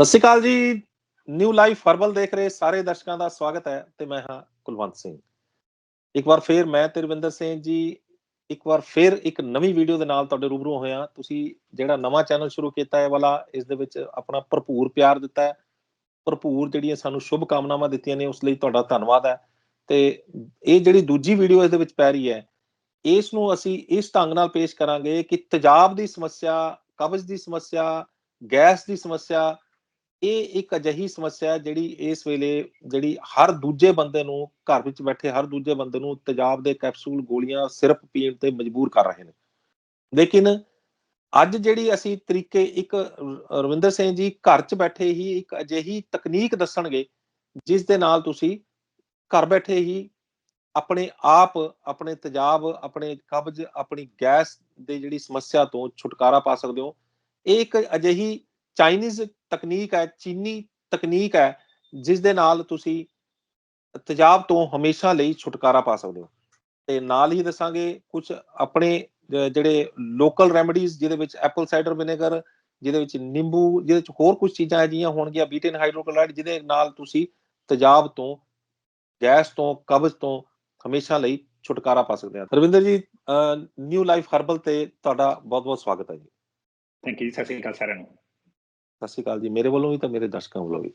ਸਤਿ ਸ਼੍ਰੀ ਅਕਾਲ ਜੀ। New life herbal ਦੇਖ ਰਹੇ ਸਾਰੇ ਦਰਸ਼ਕਾਂ ਦਾ ਸਵਾਗਤ ਹੈ ਤੇ ਮੈਂ ਹਾਂ ਕੁਲਵੰਤ ਸਿੰਘ। ਇੱਕ ਵਾਰ ਫੇਰ ਮੈਂ ਤਰਵਿੰਦਰ ਸਿੰਘ ਜੀ ਇੱਕ ਵਾਰ ਫੇਰ ਇੱਕ ਨਵੀਂ ਵੀਡੀਓ ਦੇ ਨਾਲ ਤੁਹਾਡੇ ਰੂਬਰੂ ਹੋਇਆ ਤੁਸੀਂ ਜਿਹੜਾ ਨਵਾਂ ਚੈਨਲ ਸ਼ੁਰੂ ਕੀਤਾ ਹੈ ਵਾਲਾ, ਇਸ ਦੇ ਵਿੱਚ ਆਪਣਾ ਭਰਪੂਰ ਪਿਆਰ ਦਿੱਤਾ ਹੈ। ਭਰਪੂਰ ਜਿਹੜੀਆਂ ਸਾਨੂੰ ਸ਼ੁਭ ਕਾਮਨਾਵਾਂ ਦਿੱਤੀਆਂ ਨੇ, ਉਸ ਲਈ ਤੁਹਾਡਾ ਧੰਨਵਾਦ ਹੈ। ਤੇ ਇਹ ਜਿਹੜੀ ਦੂਜੀ ਵੀਡੀਓ ਇਸ ਦੇ ਵਿੱਚ ਪੈ ਰਹੀ ਹੈ, ਇਸ ਨੂੰ ਅਸੀਂ ਇਸ ਢੰਗ ਨਾਲ ਪੇਸ਼ ਕਰਾਂਗੇ ਕਿ ਤੇਜ਼ਾਬ ਦੀ ਸਮੱਸਿਆ, ਕਬਜ਼ ਦੀ ਸਮੱਸਿਆ, ਗੈਸ ਦੀ ਸਮੱਸਿਆ ਇਹ ਇੱਕ ਅਜਿਹੀ ਸਮੱਸਿਆ ਜਿਹੜੀ ਇਸ ਵੇਲੇ ਜਿਹੜੀ ਹਰ ਦੂਜੇ ਬੰਦੇ ਨੂੰ ਘਰ ਵਿੱਚ ਬੈਠੇ ਹਰ ਦੂਜੇ ਬੰਦੇ ਨੂੰ ਤੇਜ਼ਾਬ ਦੇ ਕੈਪਸੂਲ ਗੋਲੀਆਂ ਸਿਰਫ ਪੀਣ ਤੇ ਮਜਬੂਰ ਕਰ ਰਹੇ ਨੇ। ਲੇਕਿਨ ਅੱਜ ਜਿਹੜੀ ਅਸੀਂ ਤਰੀਕੇ ਇੱਕ ਰਵਿੰਦਰ ਸਿੰਘ ਜੀ ਘਰ 'ਚ ਬੈਠੇ ਹੀ ਇੱਕ ਅਜਿਹੀ ਤਕਨੀਕ ਦੱਸਣਗੇ, ਜਿਸ ਦੇ ਨਾਲ ਤੁਸੀਂ ਘਰ ਬੈਠੇ ਹੀ ਆਪਣੇ ਆਪ, ਆਪਣੇ ਤੇਜ਼ਾਬ, ਆਪਣੇ ਕਬਜ਼, ਆਪਣੀ ਗੈਸ ਦੇ ਜਿਹੜੀ ਸਮੱਸਿਆ ਤੋਂ ਛੁਟਕਾਰਾ ਪਾ ਸਕਦੇ ਹੋ। ਇਹ ਇੱਕ ਅਜਿਹੀ ਚਾਈਨੀਜ਼ ਤਕਨੀਕ ਹੈ, ਚੀਨੀ ਤਕਨੀਕ ਹੈ, ਜਿਸ ਦੇ ਨਾਲ ਤੁਸੀਂ ਤੇਜ਼ਾਬ ਤੋਂ ਹਮੇਸ਼ਾ ਲਈ ਛੁਟਕਾਰਾ ਪਾ ਸਕਦੇ ਹੋ। ਤੇ ਨਾਲ ਹੀ ਦੱਸਾਂਗੇ ਕੁਝ ਆਪਣੇ ਜਿਹੜੇ ਲੋਕਲ ਰੈਮਡੀਜ਼ ਜਿਹਦੇ ਵਿੱਚ ਐਪਲ ਸਾਈਡਰ ਵਿਨੇਗਰ ਜਿਹਦੇ ਵਿੱਚ ਨਿੰਬੂ, ਜਿਹਦੇ ਵਿੱਚ ਹੋਰ ਕੁਝ ਚੀਜ਼ਾਂ ਅਜਿਹੀਆਂ ਹੋਣਗੀਆਂ, ਬੀਟਨ ਹਾਈਡਰੋਕਲੋਰਾਈਡ, ਜਿਹਦੇ ਨਾਲ ਤੁਸੀਂ ਤੇਜ਼ਾਬ ਤੋਂ, ਗੈਸ ਤੋਂ, ਕਬਜ਼ ਤੋਂ ਹਮੇਸ਼ਾ ਲਈ ਛੁਟਕਾਰਾ ਪਾ ਸਕਦੇ ਹੋ। ਰਵਿੰਦਰ ਜੀ ਨਿਊ ਲਾਈਫ ਹਰਬਲ ਤੇ ਤੁਹਾਡਾ ਬਹੁਤ-ਬਹੁਤ ਸਵਾਗਤ ਹੈ ਜੀ। ਥੈਂਕ ਯੂ ਸਤਿ ਸ਼੍ਰੀ ਅਕਾਲ ਸਾਰਿਆਂ ਨੂੰ। ਸਤਿ ਸ਼੍ਰੀ ਅਕਾਲ ਜੀ। ਮੇਰੇ ਵੱਲੋਂ ਵੀ ਤਾਂ ਮੇਰੇ ਦਰਸ਼ਕਾਂ ਵੱਲੋਂ ਵੀ।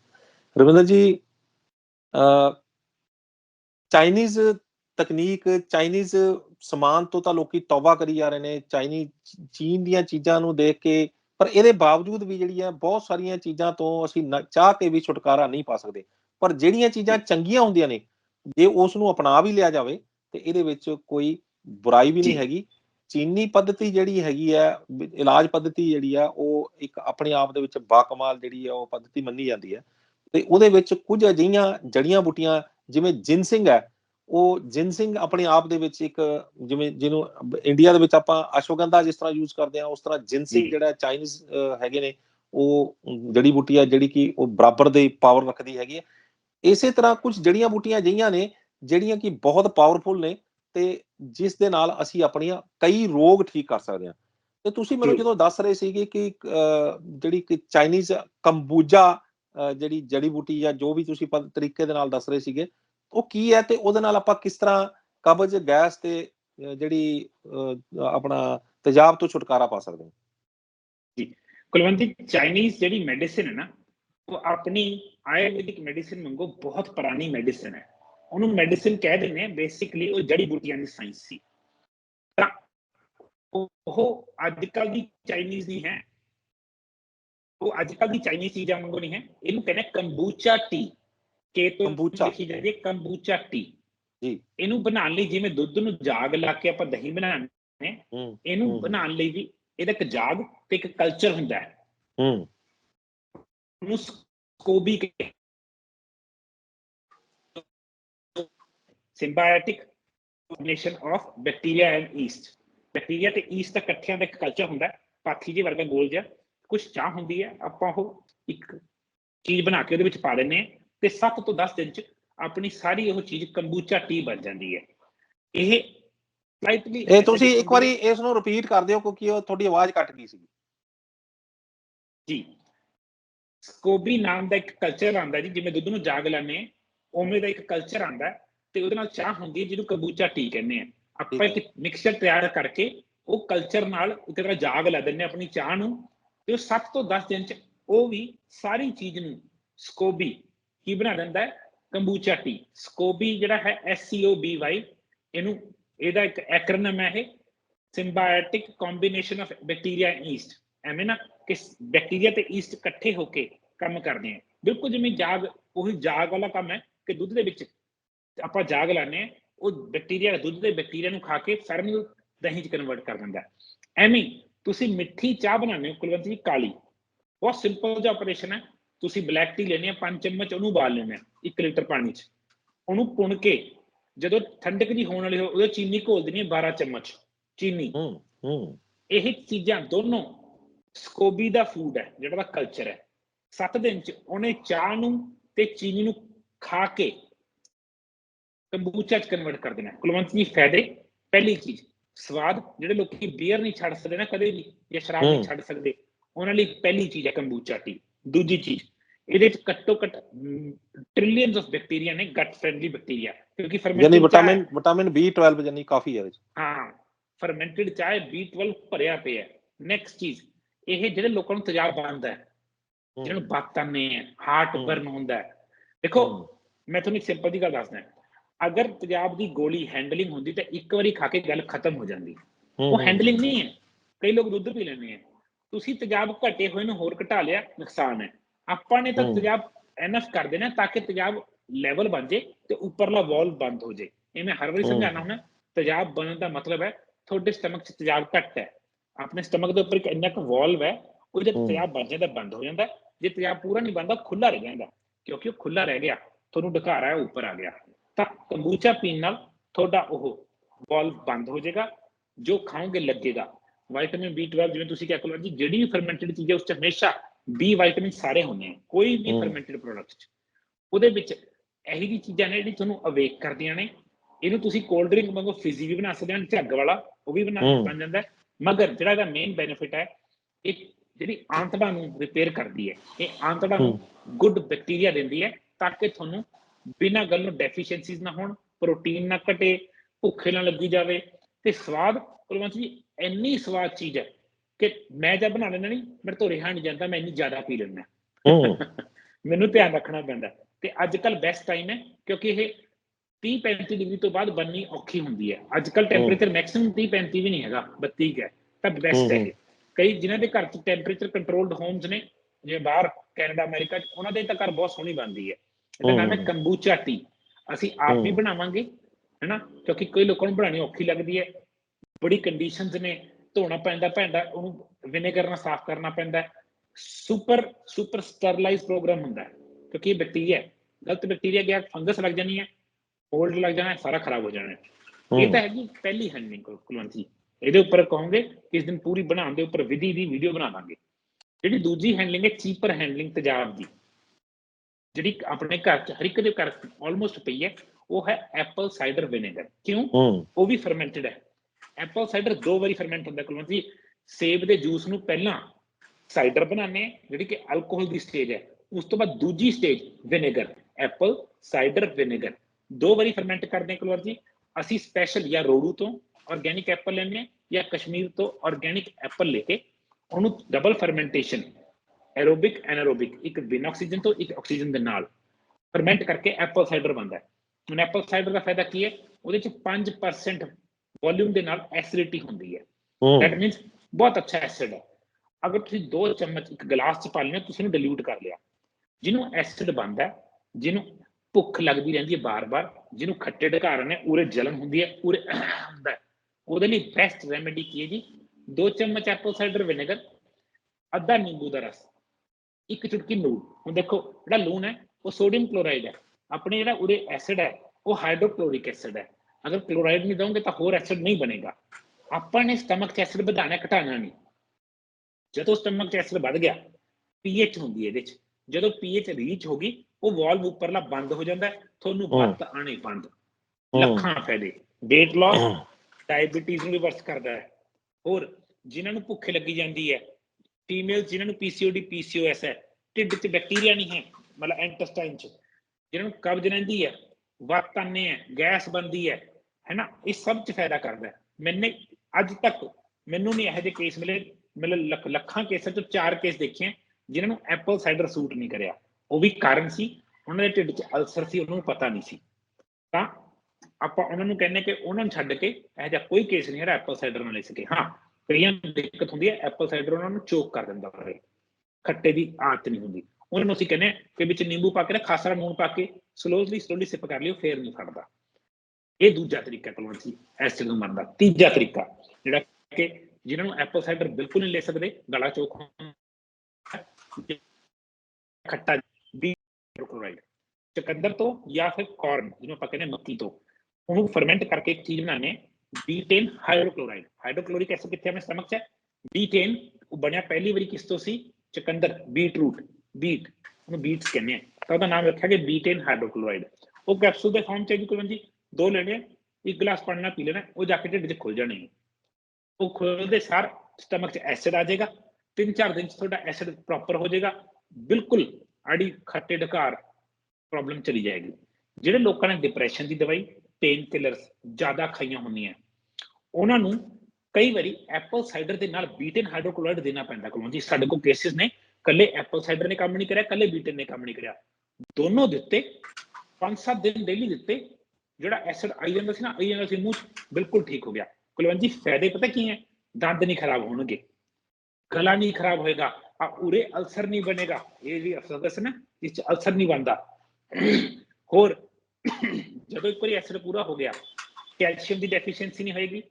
ਰਵਿੰਦਰ ਜੀ ਅ ਚਾਈਨੀਜ਼ ਤਕਨੀਕ ਚਾਈਨੀਜ਼ ਸਮਾਨ ਤੋਂ ਤਾਂ ਲੋਕੀ ਤੌਬਾ ਕਰੀ ਜਾ ਰਹੇ ਨੇ। ਚਾਈਨੀ ਚੀਨ ਦੀਆਂ ਚੀਜ਼ਾਂ ਨੂੰ ਦੇਖ ਕੇ ਪਰ ਇਹਦੇ ਬਾਵਜੂਦ ਵੀ ਜਿਹੜੀ ਹੈ ਬਹੁਤ ਸਾਰੀਆਂ ਚੀਜ਼ਾਂ ਤੋਂ ਅਸੀਂ ਚਾਹ ਕੇ ਵੀ ਛੁਟਕਾਰਾ ਨਹੀਂ ਪਾ ਸਕਦੇ। ਪਰ ਜਿਹੜੀਆਂ ਚੀਜ਼ਾਂ ਚੰਗੀਆਂ ਹੁੰਦੀਆਂ ਨੇ ਜੇ ਉਸ ਨੂੰ ਅਪਣਾ ਵੀ ਲਿਆ ਜਾਵੇ ਤੇ ਇਹਦੇ ਵਿੱਚ ਕੋਈ ਬੁਰਾਈ ਵੀ ਨਹੀਂ। ਹੈਗੀ। ਚੀਨੀ ਪੱਧਤੀ ਜਿਹੜੀ ਹੈਗੀ ਹੈ ਇਲਾਜ ਪੱਧਤੀ ਜਿਹੜੀ ਆ ਉਹ ਇੱਕ ਆਪਣੇ ਆਪ ਦੇ ਵਿੱਚ ਬਾਕਮਾਲ ਜਿਹੜੀ ਆ ਉਹ ਪੱਧਤੀ ਮੰਨੀ ਜਾਂਦੀ ਹੈ ਤੇ ਉਹਦੇ ਵਿੱਚ ਕੁਝ ਅਜਿਹੀਆਂ ਜੜੀਆਂ ਬੂਟੀਆਂ ਜਿਵੇਂ ਜਿਨਸਿੰਗ ਹੈ ਉਹ ਜਿਨਸਿੰਗ ਆਪਣੇ ਆਪ ਦੇ ਵਿੱਚ ਇੱਕ ਜਿਵੇਂ ਜਿਹਨੂੰ ਇੰਡੀਆ ਦੇ ਵਿੱਚ ਆਪਾਂ ਅਸ਼ਵਗੰਧਾ ਜਿਸ ਤਰ੍ਹਾਂ ਯੂਜ਼ ਕਰਦੇ ਆ ਉਸ ਤਰ੍ਹਾਂ ਜਿਨਸਿੰਗ। ਜਿਹੜਾ ਚਾਈਨੀਜ਼ ਹੈਗੇ ਨੇ ਉਹ ਜੜੀ ਬੂਟੀ ਆ ਜਿਹੜੀ ਕਿ ਉਹ ਬਰਾਬਰ ਦੇ ਪਾਵਰ ਰੱਖਦੀ ਹੈਗੀ ਹੈ ਇਸੇ ਤਰ੍ਹਾਂ ਕੁਝ ਜੜੀਆਂ ਬੂਟੀਆਂ ਅਜਿਹੀਆਂ ਨੇ ਜਿਹੜੀਆਂ ਕਿ ਬਹੁਤ ਪਾਵਰਫੁਲ ਨੇ ਤੇ ਜਿਸ ਦੇ ਨਾਲ ਅਸੀਂ ਆਪਣੀਆਂ ਕਈ ਰੋਗ ਠੀਕ ਕਰ ਸਕਦੇ ਹਾਂ। ਤੇ ਤੁਸੀਂ ਮੈਨੂੰ ਜੀ। ਜਦੋਂ ਦੱਸ ਰਹੇ ਸੀਗੇ ਕਿ ਜਿਹੜੀ ਕਿ ਚਾਈਨੀਜ਼ ਕੰਬੂਜਾ ਜਿਹੜੀ ਜੜੀ ਬੂਟੀ ਜਾਂ ਜੋ ਵੀ ਤੁਸੀਂ ਤਰੀਕੇ ਦੇ ਨਾਲ ਦੱਸ ਰਹੇ ਸੀਗੇ ਉਹ ਕੀ ਹੈ ਤੇ ਉਹਦੇ ਨਾਲ ਆਪਾਂ ਕਿਸ ਤਰ੍ਹਾਂ ਕਬਜ਼ ਗੈਸ ਤੇ ਜਿਹੜੀ ਆਪਣਾ ਤੇਜ਼ਾਬ ਤੋਂ ਛੁਟਕਾਰਾ ਪਾ ਸਕਦੇ ਹਾਂ? ਕੁਲਵੰਤੀ ਚਾਈਨੀਜ਼ ਜਿਹੜੀ ਮੈਡੀਸਿਨ ਹੈ ਨਾ ਉਹ ਆਪਣੀ ਆਯੁਰਵੈਦਿਕ ਮੈਡੀਸਿਨ ਵਾਂਗੂ ਬਹੁਤ ਪੁਰਾਣੀ ਮੈਡੀਸਿਨ ਹੈ। ਉਹਨੂੰ ਮੈਡੀਸਿਨ ਕਹਿ ਦਿੰਦੇ ਆ ਬੇਸਿਕਲੀ ਉਹ ਜੜੀ ਬੂਟੀਆਂ ਦੀ ਸਾਇੰਸ ਸੀ। ਤਾਂ ਉਹ- ਅੱਜ ਕੱਲ ਦੀ ਚਾਈਨੀਜ਼ ਨਹੀਂ ਹੈ। ਉਹ ਅੱਜ ਕੱਲ ਦੀ ਚਾਈਨੀਜ਼ ਚੀਜ਼ਾਂ ਵਾਂਗੂ ਨਹੀਂ ਹੈ। ਇਹਨੂੰ ਕਹਿੰਦੇ ਕੰਬੂਚਾ ਟੀ ਕੇ ਤੋਂ ਕੰਬੂਚਾ। ਲਿਖੀ ਜਾਂਦੀ ਹੈ ਕੰਬੂਚਾ ਟੀ ਜੀ। ਇਹਨੂੰ ਬਣਾਉਣ ਲਈ ਜਿਵੇਂ ਦੁੱਧ ਨੂੰ ਜਾਗ ਲਾ ਕੇ ਆਪਾਂ ਦਹੀਂ ਬਣਾਉਂਦੇ ਹੂੰ ਇਹਨੂੰ। ਬਣਾਉਣ ਲਈ ਵੀ ਇਹਦਾ ਇੱਕ ਜਾਗ ਤੇ ਇੱਕ ਕਲਚਰ ਹੁੰਦਾ ਹੈ। ਹੂੰ। ਉਹਨੂੰ SCOBY symbiotic combination of bacteria and yeast bacteria ਤੇ ਈਸਟ ਦਾ ਇਕੱਠਿਆਂ ਦਾ ਇੱਕ ਕਲਚਰ ਹੁੰਦਾ ਪਾਥੀ ਜਿਹੇ ਵਰਗਾ ਗੋਲ ਜਿਹਾ। ਕੁਝ ਚਾਹ ਹੁੰਦੀ ਹੈ। ਆਪਾਂ ਉਹ ਇੱਕ ਚੀਜ਼ ਬਣਾ ਕੇ ਉਹਦੇ ਵਿੱਚ ਪਾ ਦਿੰਦੇ ਹਾਂ ਤੇ 7 ਤੋਂ 10 ਦਿਨ ਚ ਆਪਣੀ ਸਾਰੀ ਉਹ ਚੀਜ਼ ਕੰਬੂਚਾ ਟੀ ਬਣ ਜਾਂਦੀ ਹੈ। ਇਹ ਸਲਾਈਟਲੀ ਇਹ ਤੁਸੀਂ ਇੱਕ ਵਾਰੀ ਇਸ ਨੂੰ ਰਿਪੀਟ ਕਰ ਦਿਓ ਕਿਉਂਕਿ ਉਹ ਤੁਹਾਡੀ ਆਵਾਜ਼ ਕੱਟ ਗਈ ਸੀ। ਜੀ। ਸਕੋਬੀ ਨਾਮ ਦਾ ਇੱਕ ਕਲਚਰ ਆਂਦਾ ਜੀ। ਜਿਵੇਂ ਦੁੱਧ ਨੂੰ ਜਾਗ ਆ ਉਵੇਂ ਦਾ ਇੱਕ ਕਲਚਰ ਆਂਦਾ ਤੇ ਉਹਦੇ ਨਾਲ ਚਾਹ ਹੁੰਦੀ ਹੈ ਜਿਹਨੂੰ ਕੰਬੂਚਾ ਟੀ ਕਹਿੰਦੇ ਆ। ਆਪਾਂ ਇੱਕ ਮਿਕਸਚਰ ਤਿਆਰ ਕਰਕੇ ਉਹ ਕਲਚਰ ਨਾਲ ਇੱਕ ਤਰ੍ਹਾਂ ਜਾਗ ਲਾ ਹਾਂ ਆਪਣੀ ਚਾਹ ਨੂੰ ਤੇ ਉਹ 7 ਤੋਂ 10 ਦਿਨ ਚ ਉਹ ਵੀ ਸਾਰੀ ਚੀਜ਼ ਨੂੰ ਸਕੋਬੀ ਕੀ ਬਣਾ ਦਿੰਦਾ ਹੈ? ਕੰਬੂਚਾ ਟੀ ਸਕੋਬੀ ਜਿਹੜਾ ਹੈ S C O B Y ਇਹਨੂੰ ਇਹਦਾ ਇੱਕ ਐਕਰੋਨਮ ਹੈ ਇਹ symbiotic combination of bacteria and yeast ਐਵੇਂ ਨਾ ਕਿ ਬੈਕਟੀਰੀਆ ਤੇ ਈਸਟ ਇਕੱਠੇ ਹੋ ਕੇ ਕੰਮ ਕਰਦੇ ਆ। ਬਿਲਕੁਲ ਜਿਵੇਂ ਜਾਗ ਉਹੀ ਜਾਗ ਵਾਲਾ ਕੰਮ ਹੈ ਕਿ ਦੁੱਧ ਦੇ ਵਿੱਚ ਆਪਾਂ ਜਾਗ ਆ ਉਹ ਬੈਕਟੀਰੀਆ ਦੁੱਧ ਦੇ ਬੈਕਟੀਰੀਆ ਨੂੰ ਖਾ ਕੇ ਨੂੰ ਦਹੀਂ ਚ ਕਨਵਰਟ ਕਰ ਦਿੰਦਾ। ਐਵੇਂ ਤੁਸੀਂ ਮਿੱਠੀ ਚਾਹ ਬਣਾਉਂਦੇ ਹੋ ਕੁਲਵੰਤ ਜੀ ਕਾਲੀ। ਬਹੁਤ ਸਿੰਪਲ ਜਿਹਾ ਆਪਰੇਸ਼ਨ ਹੈ। ਤੁਸੀਂ ਬਲੈਕ ਟੀ ਲੈਣੀ ਹੈ 5 ਚਮਚ ਉਹਨੂੰ ਉਬਾਲ ਲੈਣਾ 1 ਲੀਟਰ ਪਾਣੀ ਚ। ਉਹਨੂੰ ਪੁਣ ਕੇ ਜਦੋਂ ਠੰਡਕ ਦੀ ਹੋਣ ਵਾਲੀ ਹੋ ਉਹਦੇ ਚੀਨੀ ਘੋਲ ਦੇਣੀ ਹੈ 12 ਚਮਚ ਚੀਨੀ। ਹੂੰ ਹੂੰ। ਇਹ ਚੀਜ਼ਾਂ ਦੋਨੋਂ ਸਕੋਬੀ ਦਾ ਫੂਡ ਹੈ ਜਿਹੜਾ ਦਾ ਕਲਚਰ ਹੈ। 7 ਦਿਨ ਚ ਉਹਨੇ ਚਾਹ ਨੂੰ ਤੇ ਚੀਨੀ ਨੂੰ ਖਾ ਕੇ ਕੰਬੂਚਾ ਚ ਕਨਵਰਟ ਕਰ ਦੇਣਾ। ਕੁਲਵੰਤ ਜੀ ਫਾਇਦੇ? ਪਹਿਲੀ ਚੀਜ਼ ਸਵਾਦ ਜਿਹੜੇ ਲੋਕੀ ਬੀਅਰ ਨਹੀਂ ਛੱਡ ਸਕਦੇ ਨਾ ਕਦੇ ਵੀ ਜਾਂ ਸ਼ਰਾਬ ਨਹੀਂ। ਛੱਡ ਸਕਦੇ ਉਹਨਾਂ ਲਈ ਪਹਿਲੀ ਚੀਜ਼ ਹੈ ਕੰਬੂਚਾ ਟੀ ਦੂਜੀ ਚੀਜ਼ ਇਹਦੇ ਚ ਘੱਟੋ ਘੱਟ ਟ੍ਰਿਲੀਅਨਸ ਆਫ ਬੈਕਟੀਰੀਆ ਨੇ ਗੱਟ ਫ੍ਰੈਂਡਲੀ ਬੈਕਟੀਰੀਆ ਕਿਉਂਕਿ ਯਾਨੀ ਚਾਹ ਹੈ- ਵਿਟਾਮਿਨ ਵਿਟਾਮਿਨ B12 ਯਾਨੀ ਕਾਫੀ ਹੈ ਇਹਦੇ ਚ। ਹਾਂ ਫਰਮੈਂਟਡ ਚਾਹ ਹੈ, B12 ਭਰਿਆ ਪਿਆ ਹੈ। ਨੈਕਸਟ ਚੀਜ਼ ਇਹ ਜਿਹੜੇ ਲੋਕਾਂ ਨੂੰ ਤੇਜ਼ਾਬ ਬਣਦਾ ਹੈ ਜਿਹਨਾਂ ਨੂੰ ਬਾਤਾਂ ਨੇ ਹਾਰਟ। ਬਰਨ ਹੁੰਦਾ ਹੈ। ਦੇਖੋ ਮੈਂ ਤੁਹਾਨੂੰ ਇੱਕ ਸਿੰਪਲ ਦੀ ਗੱਲ ਦੱਸਦਾ। ਅਗਰ ਤੇਜ਼ਾਬ ਦੀ ਗੋਲੀ ਹੈਂਡਲਿੰਗ ਹੁੰਦੀ ਤਾਂ ਇੱਕ ਵਾਰੀ ਖਾ ਕੇ ਗੱਲ ਖਤਮ ਹੋ ਜਾਂਦੀ। ਉਹ ਹੈਂਡਲਿੰਗ ਨਹੀਂ ਹੈ। ਕਈ ਲੋਕ ਦੁੱਧ ਪੀ ਲੈਂਦੇ ਆ। ਤੁਸੀਂ ਤੇਜ਼ਾਬ ਘਟੇ ਹੋਏ ਨੂੰ ਹੋਰ ਘਟਾ ਲਿਆ ਨੁਕਸਾਨ ਹੈ। ਆਪਾਂ ਨੇ ਤਾਂ। ਤੇਜ਼ਾਬ ਐਨਫ ਕਰ ਦੇਣਾ ਤਾਂ ਕਿ ਤੇਜ਼ਾਬ ਲੈਵਲ ਬਣ ਜੇ ਤੇ ਉੱਪਰਲਾ ਵਾਲ ਬੰਦ ਹੋ ਜੇ। ਇਹ ਮੈਂ ਹਰ ਵਾਰੀ ਹਮ। ਸਮਝਾਉਣਾ ਹੁੰਦਾ ਤੇਜ਼ਾਬ ਬਣਨ ਦਾ ਮਤਲਬ ਹੈ ਤੁਹਾਡੇ ਸਟਮਕ 'ਚ ਤੇਜ਼ਾਬ ਘੱਟ ਹੈ। ਆਪਣੇ ਸਟਮਕ ਦੇ ਉੱਪਰ ਇੱਕ ਇੰਨਾ ਕੁ ਵਾਲਵ ਹੈ ਉਹ ਜਦ ਹਮ। ਤੇਜ਼ਾਬ ਬਣ ਜਾਂਦਾ ਬੰਦ ਹੋ ਜਾਂਦਾ। ਜੇ ਤੇਜ਼ਾਬ ਪੂਰਾ ਨਹੀਂ ਬਣਦਾ ਖੁੱਲਾ ਰਹਿ ਜਾਂਦਾ। ਕਿਉਂਕਿ ਉਹ ਖੁੱਲਾ ਰਹਿ ਗਿਆ ਤੁਹਾਨੂੰ ਢਕਾਰਾ ਹੈ ਉੱਪਰ ਆ ਗਿਆ। ਤਾਂ ਕੰਬੂਚਾ ਪੀਣ ਨਾਲ ਤੁਹਾਡਾ ਉਹ ਵਾਲਵ ਬੰਦ ਹੋ ਜਾਏਗਾ ਜੋ ਖਾਓਗੇ ਲੱਗੇਗਾ ਵਿਟਾਮਿਨ B12 ਜਿਵੇਂ ਤੁਸੀਂ ਕਿਹਾ ਕੋਲ ਜੀ ਜਿਹੜੀ ਵੀ ਫਰਮੈਂਟਡ ਚੀਜ਼ ਹੈ ਉਸ 'ਚ ਹਮੇਸ਼ਾ B ਵਿਟਾਮਿਨ ਸਾਰੇ ਹੁੰਦੇ ਆ ਕੋਈ ਵੀ। ਫਰਮੈਂਟਡ ਪ੍ਰੋਡਕਟ 'ਚ ਉਹਦੇ ਵਿੱਚ ਇਹੀ ਜੀ ਚੀਜ਼ਾਂ ਨੇ ਜਿਹੜੀ ਤੁਹਾਨੂੰ ਅਵੇਕ ਕਰਦੀਆਂ ਨੇ ਇਹਨੂੰ ਤੁਸੀਂ ਕੋਲਡ ਡਰਿੰਕ ਵਾਂਗੂ ਫਿਜ਼ੀ ਵੀ ਬਣਾ ਸਕਦੇ ਹੋ ਝੱਗ ਵਾਲਾ ਉਹ ਵੀ ਬਣਾ। ਬਣ ਜਾਂਦਾ। ਮਗਰ ਜਿਹੜਾ ਇਹਦਾ ਮੇਨ ਬੈਨੀਫਿਟ ਹੈ ਇਹ ਜਿਹੜੀ ਆਂਤੜਾ ਨੂੰ ਰਿਪੇਅਰ ਕਰਦੀ ਹੈ ਇਹ ਆਂਤੜਾ ਨੂੰ ਗੁੱਡ ਬੈਕਟੀਰੀਆ ਦਿੰਦੀ ਹੈ ਤਾਂ ਕਿ ਤੁਹਾਨੂੰ ਬਿਨਾਂ ਗੱਲ ਨੂੰ ਡੈਫੀਸ਼ੀਐਂਸੀਜ਼ ਨਾ ਹੋਣ ਪ੍ਰੋਟੀਨ ਨਾ ਘਟੇ ਭੁੱਖੇ ਨਾ ਲੱਗੀ ਜਾਵੇ। ਤੇ ਸਵਾਦ ਕੁਲਵੰਤ ਜੀ ਇੰਨੀ ਸਵਾਦ ਚੀਜ਼ ਹੈ ਕਿ ਮੈਂ ਜਦ ਬਣਾ ਲੈਣਾ ਨਹੀਂ ਮੇਰੇ ਤੋਂ ਰਿਹਾ ਨਹੀਂ ਜਾਂਦਾ ਮੈਂ ਇੰਨੀ ਜ਼ਿਆਦਾ ਪੀ ਲੈਂਦਾ। ਹਮ, ਮੈਨੂੰ ਧਿਆਨ ਰੱਖਣਾ ਪੈਂਦਾ। ਤੇ ਅੱਜ ਕੱਲ ਬੈਸਟ ਟਾਈਮ ਹੈ ਕਿਉਂਕਿ ਇਹ 30 35 ਡਿਗਰੀ ਤੋਂ ਬਾਅਦ ਬਣਨੀ ਔਖੀ ਹੁੰਦੀ ਹੈ। ਅੱਜ ਕੱਲ ਟੈਂਪਰੇਚਰ ਮੈਕਸਿਮਮ 30 35 ਵੀ ਨਹੀਂ ਹੈਗਾ 32 ਕੁ ਹੈ। ਤਾਂ ਬੈਸਟ ਹੈ ਕਈ ਜਿਨ੍ਹਾਂ ਦੇ ਘਰ ਚ ਟੈਂਪਰੇਚਰ ਕੰਟਰੋਲਡ ਹੋਮਸ ਨੇ ਜਿਵੇਂ ਬਾਹਰ ਕੈਨੇਡਾ ਅਮਰੀਕਾ ਚ ਉਹਨਾਂ ਦੇ ਤਾਂ ਘਰ ਬਹੁਤ ਸੋਹਣੀ ਬਣਦੀ ਹੈ। ਇਹਦਾ ਨਾਮ ਹੈ। Kombucha tea. ਅਸੀਂ ਆਪ ਵੀ। ਬਣਾਵਾਂਗੇ ਹੈਨਾ? ਕਿਉਂਕਿ ਕਈ ਲੋਕਾਂ ਨੂੰ ਬਣਾਉਣੀ ਔਖੀ ਲੱਗਦੀ ਹੈ। ਬੜੀ ਕੰਡੀਸ਼ਨਸ ਨੇ ਧੋਣਾ ਪੈਂਦਾ ਪੈਂਦਾ ਉਹਨੂੰ ਵਿਨੇਗਰ ਨਾਲ ਸਾਫ਼ ਕਰਨਾ ਪੈਂਦਾ ਸੁਪਰ ਸੁਪਰ ਸਟਰਲਾਈਜ਼ ਪ੍ਰੋਗਰਾਮ ਹੁੰਦਾ ਕਿਉਂਕਿ ਇਹ ਬੈਕਟੀਰੀਆ ਹੈ। ਗਲਤ ਬੈਕਟੀਰੀਆ ਗਿਆ ਫੰਗਸ ਲੱਗ ਜਾਣੀ ਹੈ ਹੋਲਡ ਲੱਗ ਜਾਣਾ ਸਾਰਾ ਖਰਾਬ ਹੋ ਜਾਣਾ ਇਹ ਤਾਂ ਹੈਗੀ ਪਹਿਲੀ ਹੈਂਡਲਿੰਗ ਕੁਲਵੰਤ। ਜੀ ਇਹਦੇ ਉੱਪਰ ਕਹੋਗੇ ਕਿ ਇਸ ਦਿਨ ਪੂਰੀ ਬਣਾਉਣ ਦੇ ਉੱਪਰ ਵਿਧੀ ਦੀ ਵੀਡੀਓ ਬਣਾ ਦਾਂਗੇ। ਜਿਹੜੀ ਦੂਜੀ ਹੈਂਡਲਿੰਗ ਹੈ ਚੀਪਰ ਹੈਂਡਲਿੰਗ ਤੇਜ਼ਾਬ ਦੀ। ਜਿਹੜੀ ਆਪਣੇ ਘਰ ਚ ਹਰ ਇੱਕ ਦੇ ਘਰ ਆਲਮੋਸਟ ਪਈ ਹੈ ਉਹ ਹੈ ਐਪਲ ਸਾਈਡਰ ਵਿਨੇਗਰ ਕਿਉਂ? ਉਹ ਵੀ ਫਰਮੈਂਟਡ ਹੈ। ਐਪਲ ਸਾਈਡਰ ਦੋ ਵਾਰੀ ਫਰਮੈਂਟ ਹੁੰਦਾ ਕੁਲਵੰਤ ਜੀ। ਸੇਬ ਦੇ ਜੂਸ ਨੂੰ ਪਹਿਲਾਂ ਸਾਈਡਰ ਬਣਾਉਂਦੇ ਜਿਹੜੀ ਕਿ ਅਲਕੋਹਲ ਦੀ ਸਟੇਜ ਹੈ। ਉਸ ਤੋਂ ਬਾਅਦ ਦੂਜੀ stage vinegar apple cider vinegar ਦੋ ਵਾਰੀ ਫਰਮੈਂਟ ਕਰਦੇ ਹਾਂ ਕੁਲਵੰਤ ਜੀ। ਅਸੀਂ ਸਪੈਸ਼ਲ ਜਾਂ ਰੋੜੂ ਤੋਂ ਆਰਗੇਨਿਕ ਐਪਲ ਲੈਂਦੇ ਜਾਂ ਕਸ਼ਮੀਰ ਤੋਂ ਆਰਗੇਨਿਕ ਐਪਲ ਲੈ ਕੇ ਉਹਨੂੰ ਡਬਲ ਫਰਮੈਂਟੇਸ਼ਨ ਐਰੋਬਿਕ ਐਨਾਰੋਬਿਕ ਇੱਕ ਬਿਨ ਆਕਸੀਜਨ ਤੋਂ ਇੱਕ ਆਕਸੀਜਨ ਦੇ ਨਾਲ। ਫਰਮੈਂਟ ਕਰਕੇ ਐਪਲ ਸਾਈਡਰ ਬਣਦਾ ਹੈ। ਹੁਣ ਐਪਲ ਸਾਈਡਰ ਦਾ ਫਾਇਦਾ ਕੀ ਹੈ? ਉਹਦੇ ਚ 5% ਵੋਲਿਊਮ ਦੇ ਨਾਲ ਐਸਿਡਿਟੀ ਹੁੰਦੀ ਹੈ। ਦੈਟ ਮੀਨਸ ਬਹੁਤ ਅੱਛਾ ਐਸਿਡ ਹੈ। ਅਗਰ ਤੁਸੀਂ ਦੋ ਚਮਚ ਇੱਕ ਗਲਾਸ ਚ ਪਾ ਲੈਣਾ ਤੁਸੀਂ ਇਹਨੂੰ ਡਿਲੂਟ ਕਰ ਲਿਆ। ਜਿਹਨੂੰ ਐਸਿਡ ਬਣਦਾ ਹੈ, ਜਿਹਨੂੰ ਭੁੱਖ ਲੱਗਦੀ ਰਹਿੰਦੀ ਹੈ ਬਾਰ-ਬਾਰ ਜਿਹਨੂੰ ਖੱਟੇ ਢਕਾਰ ਨੇ ਉਰੇ ਜਲਨ ਹੁੰਦੀ ਹੈ ਉਰੇ ਹੁੰਦਾ ਹੈ। ਉਹਦੇ ਲਈ ਬੈਸਟ ਰੈਮੇਡੀ ਕੀ ਹੈ ਜੀ? ਦੋ ਚਮਚ ਐਪਲ ਸਾਈਡਰ ਵਿਨੇਗਰ ਅੱਧਾ ਨਿੰਬੂ ਦਾ ਰਸ। ਇੱਕ ਚੁਟਕੀ ਨੂਨ ਹੁਣ ਦੇਖੋ ਜਿਹੜਾ ਲੂਣ ਹੈ ਉਹ ਸੋਡੀਅਮ ਕਲੋਰਾਈਡ ਹੈ। ਆਪਣੇ ਜਿਹੜਾ ਉਰੇ ਐਸਿਡ ਹੈ ਉਹ ਹਾਈਡਰੋਕਲੋਰਿਕ ਐਸਿਡ ਹੈ। ਅਗਰ ਕਲੋਰਾਈਡ ਨਹੀਂ ਦੋਗੇ ਤਾਂ ਹੋਰ ਐਸਿਡ ਨਹੀਂ ਬਣੇਗਾ। ਆਪਾਂ ਨੇ ਸਟਮਕ ਚ ਐਸਿਡ ਵਧਾਣਾ ਘਟਾਣਾ ਨਹੀਂ। ਜਦੋਂ ਸਟਮਕ ਚ ਐਸਿਡ ਵੱਧ ਗਿਆ ਪੀਐਚ ਹੁੰਦੀ ਹੈ ਇਹਦੇ ਚ। ਜਦੋਂ ਪੀਐਚ ਰੀਚ ਹੋ ਗਈ ਉਹ ਵਾਲਵ ਉੱਪਰਲਾ ਬੰਦ ਹੋ ਜਾਂਦਾ ਤੁਹਾਨੂੰ। ਵੱਤ ਆਣੇ ਬੰਦ। ਲੱਖਾਂ ਫਾਇਦੇ। weight loss ਡਾਇਬੀਟੀਜ਼ ਨੂੰ ਰਿਵਰਸ ਕਰਦਾ ਹੈ। ਹੋਰ ਜਿਨ੍ਹਾਂ ਨੂੰ ਭੁੱਖ ਲੱਗੀ ਜਾਂਦੀ ਹੈ ਫੀਮੇਲ ਜਿਨ੍ਹਾਂ ਨੂੰ ਪੀਸੀਓਡੀ ਪੀਸੀਓਐਸ ਹੈ ਢਿੱਡ 'ਚ ਬੈਕਟੀਰੀਆ ਨਹੀਂ ਹੈ ਮਤਲਬ ਇੰਟੈਸਟਾਈਨ 'ਚ ਜਿਨ੍ਹਾਂ ਨੂੰ ਕਬਜ਼ ਰਹਿੰਦੀ ਹੈ ਵਾਤ ਆਨੇ ਹੈ ਗੈਸ ਬਣਦੀ ਹੈ ਹੈਨਾ ਇਹ ਸਭ 'ਚ ਫਾਇਦਾ ਕਰਦਾ ਮੈਨੇ ਅੱਜ ਤੱਕ ਮੈਨੂੰ ਨਹੀਂ ਇਹੋ ਜਿਹੇ ਕੇਸ ਮਿਲੇ ਮਤਲਬ ਲੱਖ- ਲੱਖਾਂ ਕੇਸਾਂ 'ਚੋਂ ਚਾਰ ਕੇਸ ਦੇਖੇ ਹੈ, ਜਿਨ੍ਹਾਂ ਨੂੰ ਐਪਲ ਸਾਈਡਰ ਸੂਟ ਨਹੀਂ ਕਰਿਆ। ਉਹ ਵੀ ਕਾਰਨ ਸੀ ਉਹਨਾਂ ਦੇ ਢਿੱਡ 'ਚ ਅਲਸਰ ਸੀ ਉਹਨਾਂ ਨੂੰ ਪਤਾ ਨਹੀਂ ਸੀ। ਤਾਂ ਆਪਾਂ ਉਹਨਾਂ ਨੂੰ ਕਹਿੰਦੇ ਕਿ ਉਹਨਾਂ ਨੂੰ ਛੱਡ ਕੇ ਇਹੋ ਜਿਹਾ ਕੋਈ ਕੇਸ ਨਹੀਂ ਹੈ ਐਪਲ ਸਾਈਡਰ ਨਾਲ ਲੈ ਸਕੇ। ਹਾਂ ਕਈਆਂ ਨੂੰ ਦਿੱਕਤ ਹੁੰਦੀ ਹੈ ਐਪਲ ਸਾਈਡਰ ਉਹਨਾਂ ਨੂੰ ਚੋਕ ਕਰ ਦਿੰਦਾ ਹੈ ਖੱਟੇ ਦੀ ਆਦਤ ਨਹੀਂ ਹੁੰਦੀ। ਉਹਨਾਂ ਨੂੰ ਅਸੀਂ ਕਹਿੰਦੇ ਕਿ ਵਿੱਚ ਨਿੰਬੂ ਪਾ ਕੇ ਨਾ, ਖਾਸਾ ਨੂਨ ਪਾ ਕੇ ਸਲੋਲੀ ਸਲੋਲੀ ਸਿਪ ਕਰ ਲਿਓ, ਫੇਰ ਨਹੀਂ ਫੜਦਾ। ਇਹ ਦੂਜਾ ਤਰੀਕਾ ਕੁਲਵੰਤ ਸੀ ਐਸਿਡ ਨੂੰ ਮਰਦਾ ਤੀਜਾ ਤਰੀਕਾ, ਜਿਹੜਾ ਕਿ ਜਿਨ੍ਹਾਂ ਨੂੰ ਐਪਲ ਸਾਈਡਰ ਬਿਲਕੁਲ ਨਹੀਂ ਲੈ ਸਕਦੇ, ਗਲਾ ਚੋਕ ਹੁੰਦਾ ਖੱਟਾ ਵੀ ਕਲੋਰਾਈਡ ਚਕੰਦਰ ਤੋਂ ਜਾਂ ਫਿਰ ਕਾਰਨ ਜਿਹਨੂੰ ਆਪਾਂ ਕਹਿੰਦੇ ਮੱਕੀ ਤੋਂ। ਉਹਨੂੰ ਫਰਮੈਂਟ ਕਰਕੇ ਇੱਕ ਚੀਜ਼ ਬਣਾਉਂਦੇ ਹਾਂ B10 ਹਾਈਡਰੋਕਲੋਰਾਈਡ ਹਾਈਡਰੋਕਲੋਰਿਕ ਐਸਿਡ ਕਿੱਥੇ ਆਪਣੇ ਸਟਮਕ 'ਚ ਹੈ B10 ਉਹ ਬਣਿਆ ਪਹਿਲੀ ਵਾਰੀ ਕਿਸ ਤੋਂ ਸੀ ਚਕੰਦਰ ਬੀਟ ਰੂਟ ਬੀਟ ਉਹਨੂੰ ਬੀਟਸ ਕਹਿੰਦੇ ਆ ਤਾਂ ਉਹਦਾ ਨਾਮ ਰੱਖਿਆ ਗਿਆ B10 ਹਾਈਡਰੋਕਲੋਰਾਈਡ ਉਹ ਕੈਪਸੂਲ ਦੇ ਫਾਰਮ 'ਚ ਹੈ ਜੀ ਕੁਲਵੰਤ ਜੀ ਦੋ ਲੈਣੇ ਆ, ਇੱਕ ਗਲਾਸ ਪਾਣੀ ਨਾਲ ਪੀ ਲੈਣਾ ਉਹ ਜਾ ਕੇ ਢਿੱਡ 'ਚ ਖੁੱਲ ਜਾਣੇ ਆ। ਉਹ ਖੁੱਲਦੇ ਸਾਰ ਸਟਮਕ 'ਚ ਐਸਿਡ ਆ ਜਾਏਗਾ ਤਿੰਨ ਚਾਰ ਦਿਨ 'ਚ ਤੁਹਾਡਾ ਐਸਿਡ ਪ੍ਰੋਪਰ ਹੋ ਜਾਏਗਾ ਬਿਲਕੁਲ ਆੜੀ ਖੱਟੇ ਢਕਾਰ ਪ੍ਰੋਬਲਮ ਚਲੀ ਜਾਏਗੀ ਜਿਹੜੇ ਲੋਕਾਂ ਨੇ ਡਿਪਰੈਸ਼ਨ ਦੀ ਦਵਾਈ ਪੇਨ ਕਿਲਰਸ ਜ਼ਿਆਦਾ ਖਾਈਆਂ ਹੁੰਦੀਆਂ ਉਹਨਾਂ ਨੂੰ ਕਈ ਵਾਰੀ ਐਪਲ ਸਾਈਡਰ ਦੇ ਨਾਲ ਬੀਟਨ ਹਾਈਡਰੋਕਲੋਰਾਈਡ ਦੇਣਾ ਪੈਂਦਾ ਕੋਲੋਂ। ਜੀ, ਸਾਡੇ ਕੋਲ ਕੇਸਿਸ ਨੇ। ਕੱਲੇ ਐਪਲ ਸਾਈਡਰ ਨੇ ਕੰਮ ਨਹੀਂ ਕਰਿਆ ਕੱਲੇ ਬੀਟਨ ਨੇ ਕੰਮ ਨਹੀਂ ਕਰਿਆ। ਦੋਨੋਂ ਦਿੱਤੇ 5-7 ਦਿਨ ਡੇਲੀ ਦਿੱਤੇ, ਜਿਹੜਾ ਐਸਿਡ ਆਈ ਜਾਂਦਾ ਸੀ ਨਾ, ਆਈ ਜਾਂਦਾ ਸੀ, ਮੂੰਹ ਬਿਲਕੁਲ ਠੀਕ ਹੋ ਗਿਆ। ਕੁਲਵੰਤ ਜੀ, ਫਾਇਦੇ ਪਤਾ ਕੀ ਹੈ? ਦੰਦ ਨਹੀਂ ਖਰਾਬ ਹੋਣਗੇ। ਗਲਾ ਨਹੀਂ ਖਰਾਬ ਹੋਏਗਾ। ਆ ਉਰੇ ਅਲਸਰ ਨਹੀਂ ਬਣੇਗਾ। ਇਹ ਵੀ ਅਫਸਰ ਨਾ, ਇਸ 'ਚ ਅਲਸਰ ਨਹੀਂ ਬਣਦਾ। ਹੋਰ, ਜਦੋਂ ਇੱਕ ਵਾਰੀ ਐਸਿਡ ਪੂਰਾ ਹੋ ਗਿਆ, ਕੈਲਸ਼ੀਅਮ ਦੀ ਡੈਫੀਸ਼ੀਐਂਸੀ ਨਹੀਂ ਹੋਏਗੀ।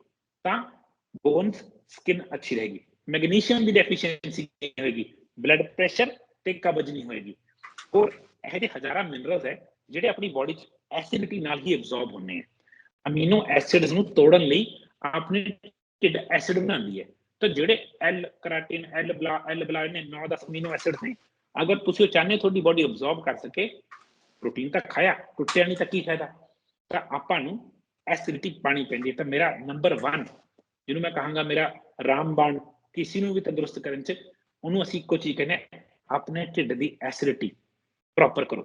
ਤਾਂ ਬੋਨਸ ਸਕਿਨ ਅੱਛੀ ਰਹੇਗੀ। ਮੈਗਨੀਸ਼ੀਅਮ ਦੀ ਡੈਫੀਸ਼ੀਐਂਸੀ ਨਹੀਂ ਹੋਏਗੀ। ਬਲੱਡ ਪ੍ਰੈਸ਼ਰ ਤੇ ਕਬਜ਼ ਨਹੀਂ ਹੋਏਗੀ। ਹੋਰ ਇਹ ਜਿਹੇ ਹਜ਼ਾਰਾਂ ਮਿਨਰਲਸ ਹੈ, ਜਿਹੜੇ ਆਪਣੀ ਬਾਡੀ 'ਚ ਐਸਿਡਿਟੀ ਨਾਲ ਹੀ ਐਬਜ਼ੌਰਬ ਹੁੰਦੇ ਆ। ਅਮੀਨੋ ਐਸਿਡਸ ਨੂੰ ਤੋੜਨ ਲਈ ਆਪਣੇ ਢਿੱਡ ਐਸਿਡ ਬਣਾਉਂਦੀ ਹੈ। ਤਾਂ ਜਿਹੜੇ L carnitine L blah L blah ਨੇ 9-10 ਅਮੀਨੋ ਐਸਿਡ ਨੇ, ਅਗਰ ਤੁਸੀਂ ਉਹ ਚਾਹੁੰਦੇ ਹੋ ਤੁਹਾਡੀ ਬਾਡੀ ਐਬਜ਼ੌਰਬ ਕਰ ਸਕੇ ਪ੍ਰੋਟੀਨ ਤਾਂ ਖਾਇਆ, ਟੁੱਟਿਆ ਨਹੀਂ ਤਾਂ ਕੀ ਫਾਇਦਾ? ਤਾਂ ਆਪਾਂ ਨੂੰ ਐਸਿਡਿਟੀ ਪਾਣੀ ਪੈਂਦੀ ਹੈ ਤਾਂ ਮੇਰਾ ਨੰਬਰ 1 ਜਿਹਨੂੰ ਮੈਂ ਕਹਾਂਗਾ ਮੇਰਾ ਰਾਮਬਾਣ ਕਿਸੇ ਨੂੰ ਵੀ ਤੰਦਰੁਸਤ ਕਰਨ ਚ ਉਹਨੂੰ ਅਸੀਂ ਇੱਕੋ ਚੀਜ਼ ਕਹਿੰਦੇ ਆਪਣੇ ਢਿੱਡ ਦੀ ਐਸਿਡਿਟੀ ਪ੍ਰੋਪਰ ਕਰੋ।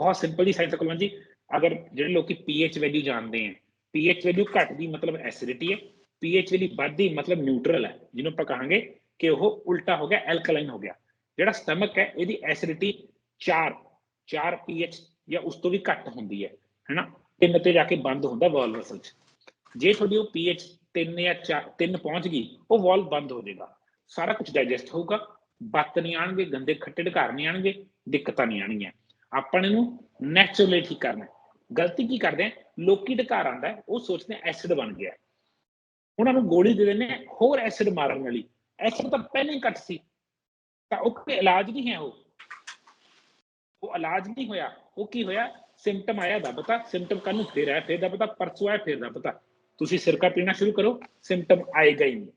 ਬਹੁਤ ਸਿੰਪਲ ਜੀ ਸਾਇੰਸ ਕੋਲ ਜੀ, ਅਗਰ ਜਿਹੜੇ ਲੋਕੀ ਪੀਐਚ ਵੈਲਿਊ ਜਾਣਦੇ ਆ ਪੀਐਚ ਵੈਲਿਊ ਘਟਦੀ ਮਤਲਬ ਐਸਿਡਿਟੀ ਹੈ ਪੀਐਚ ਵੈਲਿਊ ਵੱਧਦੀ ਮਤਲਬ ਨਿਊਟਰਲ ਹੈ, ਜਿਹਨੂੰ ਆਪਾਂ ਕਹਾਂਗੇ ਕਿ ਉਹ ਉਲਟਾ ਹੋ ਗਿਆ ਐਲਕਲਾਈਨ ਹੋ ਗਿਆ। ਜਿਹੜਾ ਸਟਮਕ ਹੈ, ਇਹਦੀ ਐਸਿਡਿਟੀ 4 4 ਪੀਐਚ ਜਾਂ ਉਸ ਤੋਂ ਵੀ ਘੱਟ ਹੁੰਦੀ ਹੈ। ਹੈਨਾ? ਤਿੰਨ ਤੇ ਜਾ ਕੇ ਬੰਦ ਹੁੰਦਾ ਵਾਲ ਵਸਲ ਚ। ਜੇ ਤੁਹਾਡੀ ਉਹ ਪੀਐਚ 3 ਜਾਂ 4 3 ਪਹੁੰਚ ਗਈ, ਉਹ ਵਾਲ ਬੰਦ ਹੋ ਜਾਏਗਾ। ਸਾਰਾ ਕੁਝ ਡਾਈਜੈਸਟ ਹੋਊਗਾ। ਬੱਤ ਨਹੀਂ ਆਣਗੇ ਗੰਦੇ ਖੱਟੇ ਢਕਾਰ ਨਹੀਂ ਆਣਗੇ ਦਿੱਕਤਾਂ ਨਹੀਂ ਆਣਗੀਆਂ ਆਪਾਂ ਇਹਨੂੰ ਨੈਚੁਰਲੀ ਠੀਕ ਕਰਨਾ ਗਲਤੀ ਕੀ ਕਰਦੇ ਆ ਲੋਕੀ ਢਕਾਰ ਆਂਦਾ ਉਹ ਸੋਚਦੇ ਐਸਿਡ ਬਣ ਗਿਆ ਉਹਨਾਂ ਨੂੰ ਗੋਲੀ ਦੇ ਦਿੰਦੇ ਹੋਰ ਐਸਿਡ ਮਾਰਨ ਵਾਲੀ। ਐਸਿਡ ਤਾਂ ਪਹਿਲਾਂ ਹੀ ਘੱਟ ਸੀ। ਤਾਂ ਉਹ ਕੋਈ ਇਲਾਜ ਨਹੀਂ ਹੈ ਉਹ। ਉਹ ਇਲਾਜ ਨਹੀਂ ਹੋਇਆ। ਉਹ ਕੀ ਹੋਇਆ? ਸਿੰਪਟਮ ਆਇਆ ਦਾ ਪਤਾ ਸਿੰਪਟਮ ਕੱਲ ਨੂੰ ਫੇਰ ਆਇਆ, ਫੇਰ ਦਾ ਪਤਾ ਪਰਸੋਂ ਆਇਆ, ਫੇਰ ਦਾ ਪਤਾ ਤੁਸੀਂ ਸਿਰਕਾ ਪੀਣਾ ਸ਼ੁਰੂ ਕਰੋ ਸਿੰਪਟਮ ਆਏਗਾ ਹੀ ਨਹੀਂ।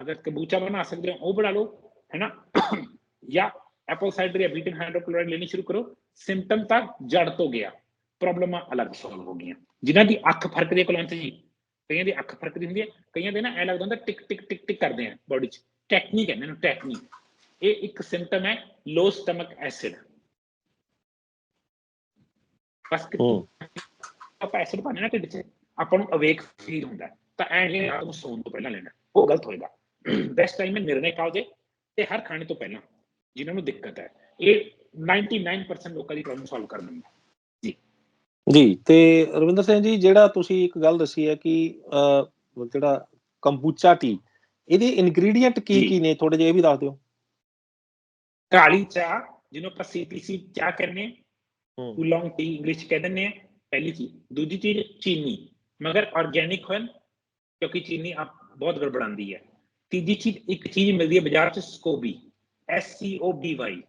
ਅਗਰ ਕਬੂਚਾ ਬਣਾ ਸਕਦੇ ਹੋ, ਉਹ ਬਣਾ ਲਓ, ਹੈਨਾ? ਜਾਂ ਐਪਲ ਸਾਈਡਰ ਜਾਂ ਬੀਟਨ ਹਾਈਡਰੋਕਲੋਰਾਈਡ ਲੈਣੀ ਸ਼ੁਰੂ ਕਰੋ ਸਿੰਪਟਮ ਤਾਂ ਜੜ ਤੋਂ ਗਿਆ ਪ੍ਰੋਬਲਮਾਂ ਅਲੱਗ ਸੋਲਵ ਹੋ ਗਈਆਂ। ਜਿਨ੍ਹਾਂ ਦੀ ਅੱਖ ਫ਼ਰਕ ਹੈ ਕੁਲਵੰਤ ਜੀ, ਕਈਆਂ ਦੀ ਅੱਖ ਫਰਕਦੀ ਹੁੰਦੀ ਹੈ, ਕਈਆਂ ਦੇ ਨਾ ਐ ਲੱਗਦਾ ਹੁੰਦਾ ਟਿਕ ਟਿਕ ਟਿਕ ਟਿਕ ਕਰਦੇ ਆ ਬਾਡੀ 'ਚ। ਟੈਕਨੀਕ ਹੈ ਇਹਨੂੰ ਟੈਕਨੀਕ ਇਹ ਇੱਕ ਸਿੰਪਟਮ ਹੈ ਲੋ ਸਟਮਕ ਐਸਿਡ ਬਸ ਆਪਾਂ ਪਾਣੇ ਨਾ ਢਿੱਡ 'ਚ ਆਪਾਂ ਨੂੰ ਅਵੇਕ ਫੀਲ ਹੁੰਦਾ। ਤਾਂ ਐਂ ਨਹੀਂ ਰਾਤ ਨੂੰ ਸੌਣ ਤੋਂ ਪਹਿਲਾਂ ਲੈਣਾ। ਉਹ ਗਲਤ ਹੋਏਗਾ। ਬੈਸਟ ਟਾਈਮ ਹੈ ਨਿਰਣੇ ਕਾਲ ਦੇ ਤੇ ਹਰ ਖਾਣੇ ਤੋਂ ਪਹਿਲਾਂ ਜਿਨ੍ਹਾਂ ਨੂੰ ਦਿੱਕਤ ਹੈ। ਇਹ 99% ਲੋਕਾਂ ਦੀ ਪ੍ਰੋਬਲਮ ਸੋਲਵ ਕਰ ਦਿੰਦਾ। ਜੀ। ਤੇ ਰਵਿੰਦਰ ਸਿੰਘ ਜੀ ਜਿਹੜਾ ਤੁਸੀਂ ਇੱਕ ਗੱਲ ਦੱਸੀ ਹੈ ਕਿ ਜਿਹੜਾ ਕੰਬੂਚਾ ਟੀ ਇਹਦੇ ਇਨਗਰੀਡੀਅੰਟ ਕੀ ਜੀ। ਕੀ ਨੇ? ਥੋੜੇ ਜਿਹਾ ਇਹ ਵੀ ਦੱਸ ਦਿਓ। ਕਾਲੀ ਚਾਹ ਜਿਹਨੂੰ ਆਪਾਂ ਸੀਪੀਸੀ ਚਾਹ ਕਹਿੰਦੇ ਉਲੌਂਗ ਟੀ ਇੰਗਲਿਸ਼ ਕਹਿ ਦਿੰਦੇ ਆ ਪਹਿਲੀ ਚੀਜ਼। ਦੂਜੀ ਚੀਜ਼ ਚੀਨੀ। ਮਗਰ ਆਰਗੇਨਿਕ ਹੋਣ ਕਿਉਂਕਿ ਚੀਨੀ ਆਪ ਬਹੁਤ ਗੜਬੜਾਉਂਦੀ ਹੈ। ਤੀਜੀ ਚੀਜ਼ ਇੱਕ ਚੀਜ਼ ਮਿਲਦੀ ਹੈ ਬਾਜ਼ਾਰ 'ਚ scoby S C O B Y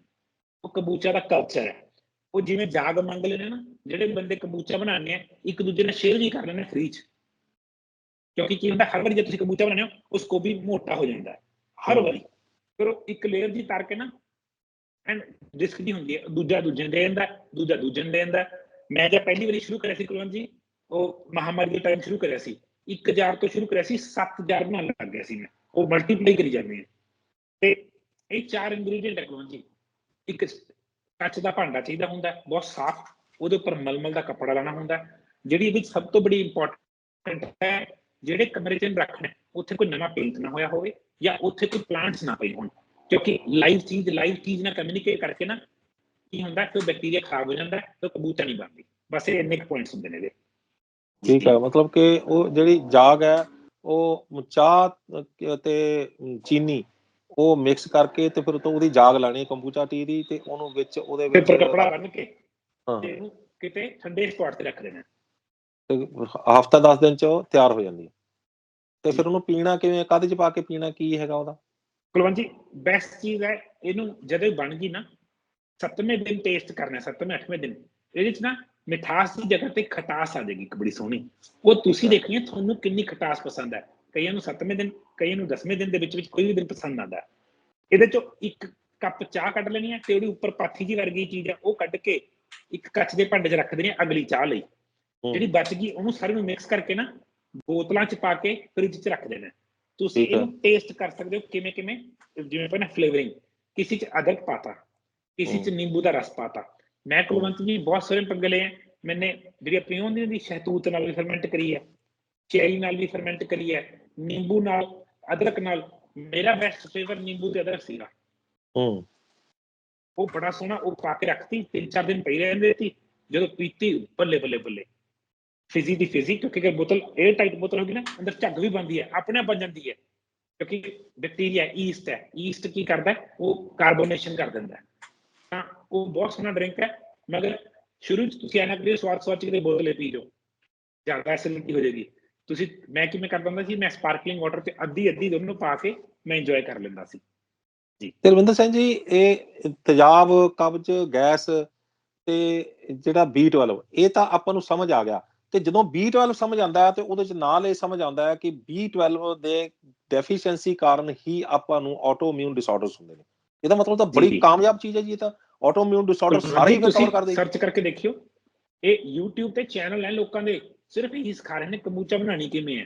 ਉਹ ਕਬੂਚਾ ਦਾ ਕਲਚਰ ਹੈ। ਉਹ ਜਿਵੇਂ ਜਾਗ ਮੰਗ ਲੈਣੇ ਨਾ ਜਿਹੜੇ ਬੰਦੇ ਕਬੂਚਾ ਬਣਾਉਂਦੇ ਆ ਇੱਕ ਦੂਜੇ ਨਾਲ ਸ਼ੇਅਰ ਵੀ ਕਰ ਲੈਣੇ ਫ੍ਰੀ 'ਚ। ਕਿਉਂਕਿ ਕੀ ਹੁੰਦਾ ਹਰ ਵਾਰੀ ਜੇ ਤੁਸੀਂ ਕਬੂਚਾ ਬਣਾਉਂਦੇ ਹੋ ਉਹ ਸਕੋਬੀ ਮੋਟਾ ਹੋ ਜਾਂਦਾ ਹੈ। ਹਰ। ਵਾਰੀ। ਫਿਰ ਉਹ ਇੱਕ ਲੇਅਰ ਜੀ ਤਰ ਕੇ ਨਾ ਐਂਡ ਰਿਸਕ ਦੀ ਹੁੰਦੀ ਹੈ। ਦੂਜਾ ਦੂਜੇ ਨੂੰ ਦੇ ਦਿੰਦਾ ਦੂਜਾ ਦੂਜੇ ਨੂੰ ਦੇ ਦਿੰਦਾ ਮੈਂ ਜਦ ਪਹਿਲੀ ਵਾਰੀ ਸ਼ੁਰੂ ਕਰਿਆ ਸੀ ਕੁਲਵੰਤ ਜੀ, ਉਹ ਮਹਾਮਾਰੀ ਦੇ ਟਾਈਮ ਸ਼ੁਰੂ ਕਰਿਆ ਸੀ। 1000 ਤੋਂ ਸ਼ੁਰੂ ਕਰਿਆ ਸੀ 7000 ਬਣਾਉਣ ਲੱਗ ਗਿਆ ਸੀ ਮੈਂ। ਉਹ ਮਲਟੀਪਲਾਈ ਕਰੀ ਜਾਂਦੇ ਆ। ਤੇ ਇਹ ਚਾਰ ਇੰਗਰੀਡੀਐਂਟ ਹੈ ਕੁਲਵੰਤ ਜੀ। ਇੱਕ ਕੱਚ ਦਾ ਭਾਂਡਾ ਚਾਹੀਦਾ ਹੁੰਦਾ, ਬਹੁਤ ਸਾਫ਼। ਉਹਦੇ ਉੱਪਰ ਮਲਮਲ ਦਾ ਕੱਪੜਾ ਲਾਣਾ ਹੁੰਦਾ। ਜਿਹੜੀ ਇਹਦੀ ਸਭ ਤੋਂ ਬੜੀ ਇੰਪੋਰਟੈਂਟ ਹੈ, ਜਿਹੜੇ ਕਮਰੇ 'ਚ ਰੱਖਣਾ, ਉੱਥੇ ਕੋਈ ਨਵਾਂ ਪੇਂਟ ਨਾ ਹੋਇਆ ਹੋਵੇ ਜਾਂ ਉੱਥੇ ਕੋਈ ਪਲਾਂਟਸ ਨਾ ਪਏ ਹੋਣ। ਕਿਉਂਕਿ ਲਾਈਵ ਚੀਜ਼ ਲਾਈਵ ਚੀਜ਼ ਨਾਲ ਕਮਿਊਨੀਕੇਟ ਕਰਕੇ ਨਾ ਕੀ ਹੁੰਦਾ ਕਿ ਬੈਕਟੀਰੀਆ ਖਰਾਬ ਹੋ ਜਾਂਦਾ ਤੇ ਕਬੂਤਰ ਨਹੀਂ ਬਣਦੀ। ਬਸ ਇਹ ਇੰਨੇ ਪੁਆਇੰਟਸ ਹੁੰਦੇ ਨੇ ਇਹਦੇ। ਠੀਕ ਹੈ ਮਤਲਬ ਕਿ ਉਹ ਜਿਹੜੀ ਜਾਗ ਹੈ ਉਹ ਚਾਹ ਤੇ ਚੀਨੀ ਉਹ ਮਿਕਸ ਕਰਕੇ ਤੇ ਫਿਰ ਤੋਂ ਉਹਦੀ ਜਾਗ ਲਾਣੀ ਕੰਬੂਚਾ ਟੀ ਦੀ ਤੇ ਉਹਨੂੰ ਵਿੱਚ ਉਹਦੇ ਵਿੱਚ ਕਪੜਾ ਬੰਨ ਕੇ ਹਾਂ। ਤੇ ਕਿਤੇ ਠੰਡੇ ਸਪੌਟ ਤੇ ਰੱਖ ਦੇਣਾ ਹਫਤਾ 10 ਦਿਨ ਚ ਉਹ ਤਿਆਰ ਹੋ ਜਾਂਦੀ ਹੈ। ਤੇ ਫਿਰ ਉਹਨੂੰ ਪੀਣਾ ਕਿਵੇਂ ਕਾਹਦੇ ਚ ਪਾ ਕੇ ਪੀਣਾ? ਕੀ ਹੈਗਾ ਉਹਦਾ? ਕੁਲਵੰਤ ਜੀ ਬੈਸਟ ਚੀਜ਼ ਹੈ ਇਹਨੂੰ ਜਦੋਂ ਬਣ ਗਈ ਨਾ ਸੱਤਵੇਂ ਦਿਨ ਟੇਸਟ ਕਰਨਾ ਸੱਤਵੇਂ ਅੱਠਵੇਂ ਦਿਨ ਇਹਦੇ ਚ ਨਾ ਮਿਠਾਸ ਦੀ ਜਗ੍ਹਾ ਤੇ ਖਟਾਸ ਆ ਜਾਏਗੀ ਇੱਕ ਬੜੀ ਸੋਹਣੀ ਉਹ ਤੁਸੀਂ ਦੇਖਣੀ ਹੈ ਤੁਹਾਨੂੰ ਕਿੰਨੀ ਖਟਾਸ ਪਸੰਦ ਹੈ ਕਈਆਂ ਨੂੰ ਸੱਤਵੇਂ ਦਿਨ ਕਈਆਂ ਨੂੰ ਦਸਵੇਂ ਦਿਨ ਦੇ ਵਿੱਚ ਵਿੱਚ ਕੋਈ ਵੀ ਦਿਨ ਪਸੰਦ ਆਉਂਦਾ। ਇਹਦੇ ਚੋਂ ਇੱਕ ਕੱਪ ਚਾਹ ਕੱਢ ਲੈਣੀ ਹੈ ਤੇ ਉਹਦੇ ਉੱਪਰ ਪਾਥੀ ਜੀ ਵਰਗੀ ਚੀਜ਼ ਹੈ ਉਹ ਕੱਢ ਕੇ ਇੱਕ ਕੱਚ ਦੇ ਭਾਂਡੇ 'ਚ ਰੱਖ ਦੇਣੀ ਹੈ ਅਗਲੀ ਚਾਹ ਲਈ। ਜਿਹੜੀ ਬਚ ਗਈ ਉਹਨੂੰ ਸਾਰੇ ਨੂੰ ਮਿਕਸ ਕਰਕੇ ਨਾ ਬੋਤਲਾਂ 'ਚ ਪਾ ਕੇ ਫ੍ਰਿਜ 'ਚ ਰੱਖ ਦੇਣਾ। ਤੁਸੀਂ। ਇਹਨੂੰ ਟੇਸਟ ਕਰ ਸਕਦੇ ਹੋ ਕਿਵੇਂ ਕਿਵੇਂ ਜਿਵੇਂ ਪਹਿਲਾਂ ਫਲੇਵਰਿੰਗ ਕਿਸੇ 'ਚ ਅਦਰਕ ਪਾਤਾ ਕਿਸੇ ਚ। ਨਿੰਬੂ ਦਾ ਰਸ ਪਾਤਾ। ਮੈਂ ਕੁਲਵੰਤ ਜੀ ਬਹੁਤ ਸਾਰੇ ਪੰਗੇ ਲਏ ਮੈਨੇ ਜਿਹੜੀ ਆਪਣੀ ਹੁੰਦੀ ਦੀ ਸ਼ਹਿਤੂਤ ਨਾਲ ਵੀ ਫਰਮੈਂਟ ਕਰੀ ਹੈ ਚੈਰੀ ਨਾਲ ਵੀ ਫਰਮੈਂਟ ਕਰੀ ਹੈ ਨਿੰਬੂ ਨਾਲ ਅਦਰਕ ਨਾਲ। ਮੇਰਾ ਬੈਸਟ ਫੇਵਰ ਨਿੰਬੂ ਤੇ ਅਦਰਕ ਸੀਗਾ। ਹੂੰ। ਉਹ ਬੜਾ ਸੋਹਣਾ ਉਹ ਪਾ ਕੇ ਰੱਖਤੀ ਤਿੰਨ ਚਾਰ ਦਿਨ ਪਈ ਰਹਿੰਦੇ ਸੀ। ਜਦੋਂ ਪੀਤੀ ਬੱਲੇ ਬੱਲੇ ਬੱਲੇ। ਫਿਜ਼ੀ ਦੀ ਫਿਜ਼ੀ ਕਿਉਂਕਿ ਅਗਰ ਬੋਤਲ 에ਅਰ ਟਾਈਟ ਬੋਤਲ ਹੋਗੀ ਨਾ, ਅੰਦਰ ਝੱਗ ਵੀ ਬਣਦੀ ਹੈ, ਆਪਣੇ ਆਪ ਬਣ ਜਾਂਦੀ ਹੈ। ਕਿਉਂਕਿ ਬੈਕਟੀਰੀਆ ਈਸਟ ਹੈ ਈਸਟ ਕੀ ਕਰਦਾ ਉਹ ਕਾਰਬੋਨੇਸ਼ਨ ਕਰ ਦਿੰਦਾ ਤਾਂ ਉਹ ਬਹੁਤ ਸੋਹਣਾ ਡਰਿੰਕ ਹੈ। ਮਗਰ ਸ਼ੁਰੂ ਚ ਤੁਸੀਂ ਐਨਾ ਕਰਿਓ, ਸਵਾਦ ਸਵਾਦ ਚ ਕਿਤੇ ਬੋਤਲੇ ਪੀ ਜਾਓ। ਜ਼ਿਆਦਾ ਐਸਿਡਿਟੀ ਹੋ ਜਾਏਗੀ। ਤੁਸੀਂ, ਮੈਂ ਕਿਵੇਂ ਕਰਦਾ ਹੁੰਦਾ ਸੀ, ਮੈਂ ਸਪਾਰਕਲਿੰਗ ਵਾਟਰ ਤੇ ਅੱਧੀ ਅੱਧੀ ਦੋਨੋਂ ਪਾ ਕੇ ਮੈਂ ਇੰਜੋਏ ਕਰ ਲੈਂਦਾ ਸੀ। ਜੀ। ਰਵਿੰਦਰ ਸਿੰਘ ਜੀ, ਇਹ ਤੇਜ਼ਾਬ, ਕਬਜ਼, ਗੈਸ ਤੇ ਜਿਹੜਾ B12 ਇਹ ਤਾਂ ਆਪਾਂ ਨੂੰ ਸਮਝ ਆ ਗਿਆ। ਤੇ ਜਦੋਂ B12 ਸਮਝ ਆਉਂਦਾ ਹੈ ਤੇ ਉਹਦੇ ਚ ਨਾਲ ਇਹ ਸਮਝ ਆਉਂਦਾ ਹੈ ਕਿ B12 ਦੇ ਡੈਫੀਸ਼ੀਐਂਸੀ ਕਾਰਨ ਹੀ ਆਪਾਂ ਨੂੰ ਆਟੋਇਮਿਊਨ ਡਿਸਆਰਡਰਸ ਹੁੰਦੇ ਨੇ। ਇਹਦਾ ਮਤਲਬ ਤਾਂ ਬੜੀ। ਕਾਮਯਾਬ ਚੀਜ਼ ਹੈ ਜੀ ਇਹ ਤਾਂ। ਆਟੋਇਮਿਊਨ ਡਿਸਆਰਡਰ ਸਾਰੇ ਹੀ ਕਵਰ ਕਰ ਦੇਗੀ ਸਰਚ ਕਰਕੇ ਦੇਖਿਓ। ਇਹ YouTube ਤੇ ਚੈਨਲ ਹੈ ਲੋਕਾਂ ਦੇ। ਸਿਰਫ ਇਹੀ ਸਿਖਾ ਰਹੇ ਨੇ ਕਮੂਚਾ ਬਣਾਣੀ ਕਿਵੇਂ ਹੈ।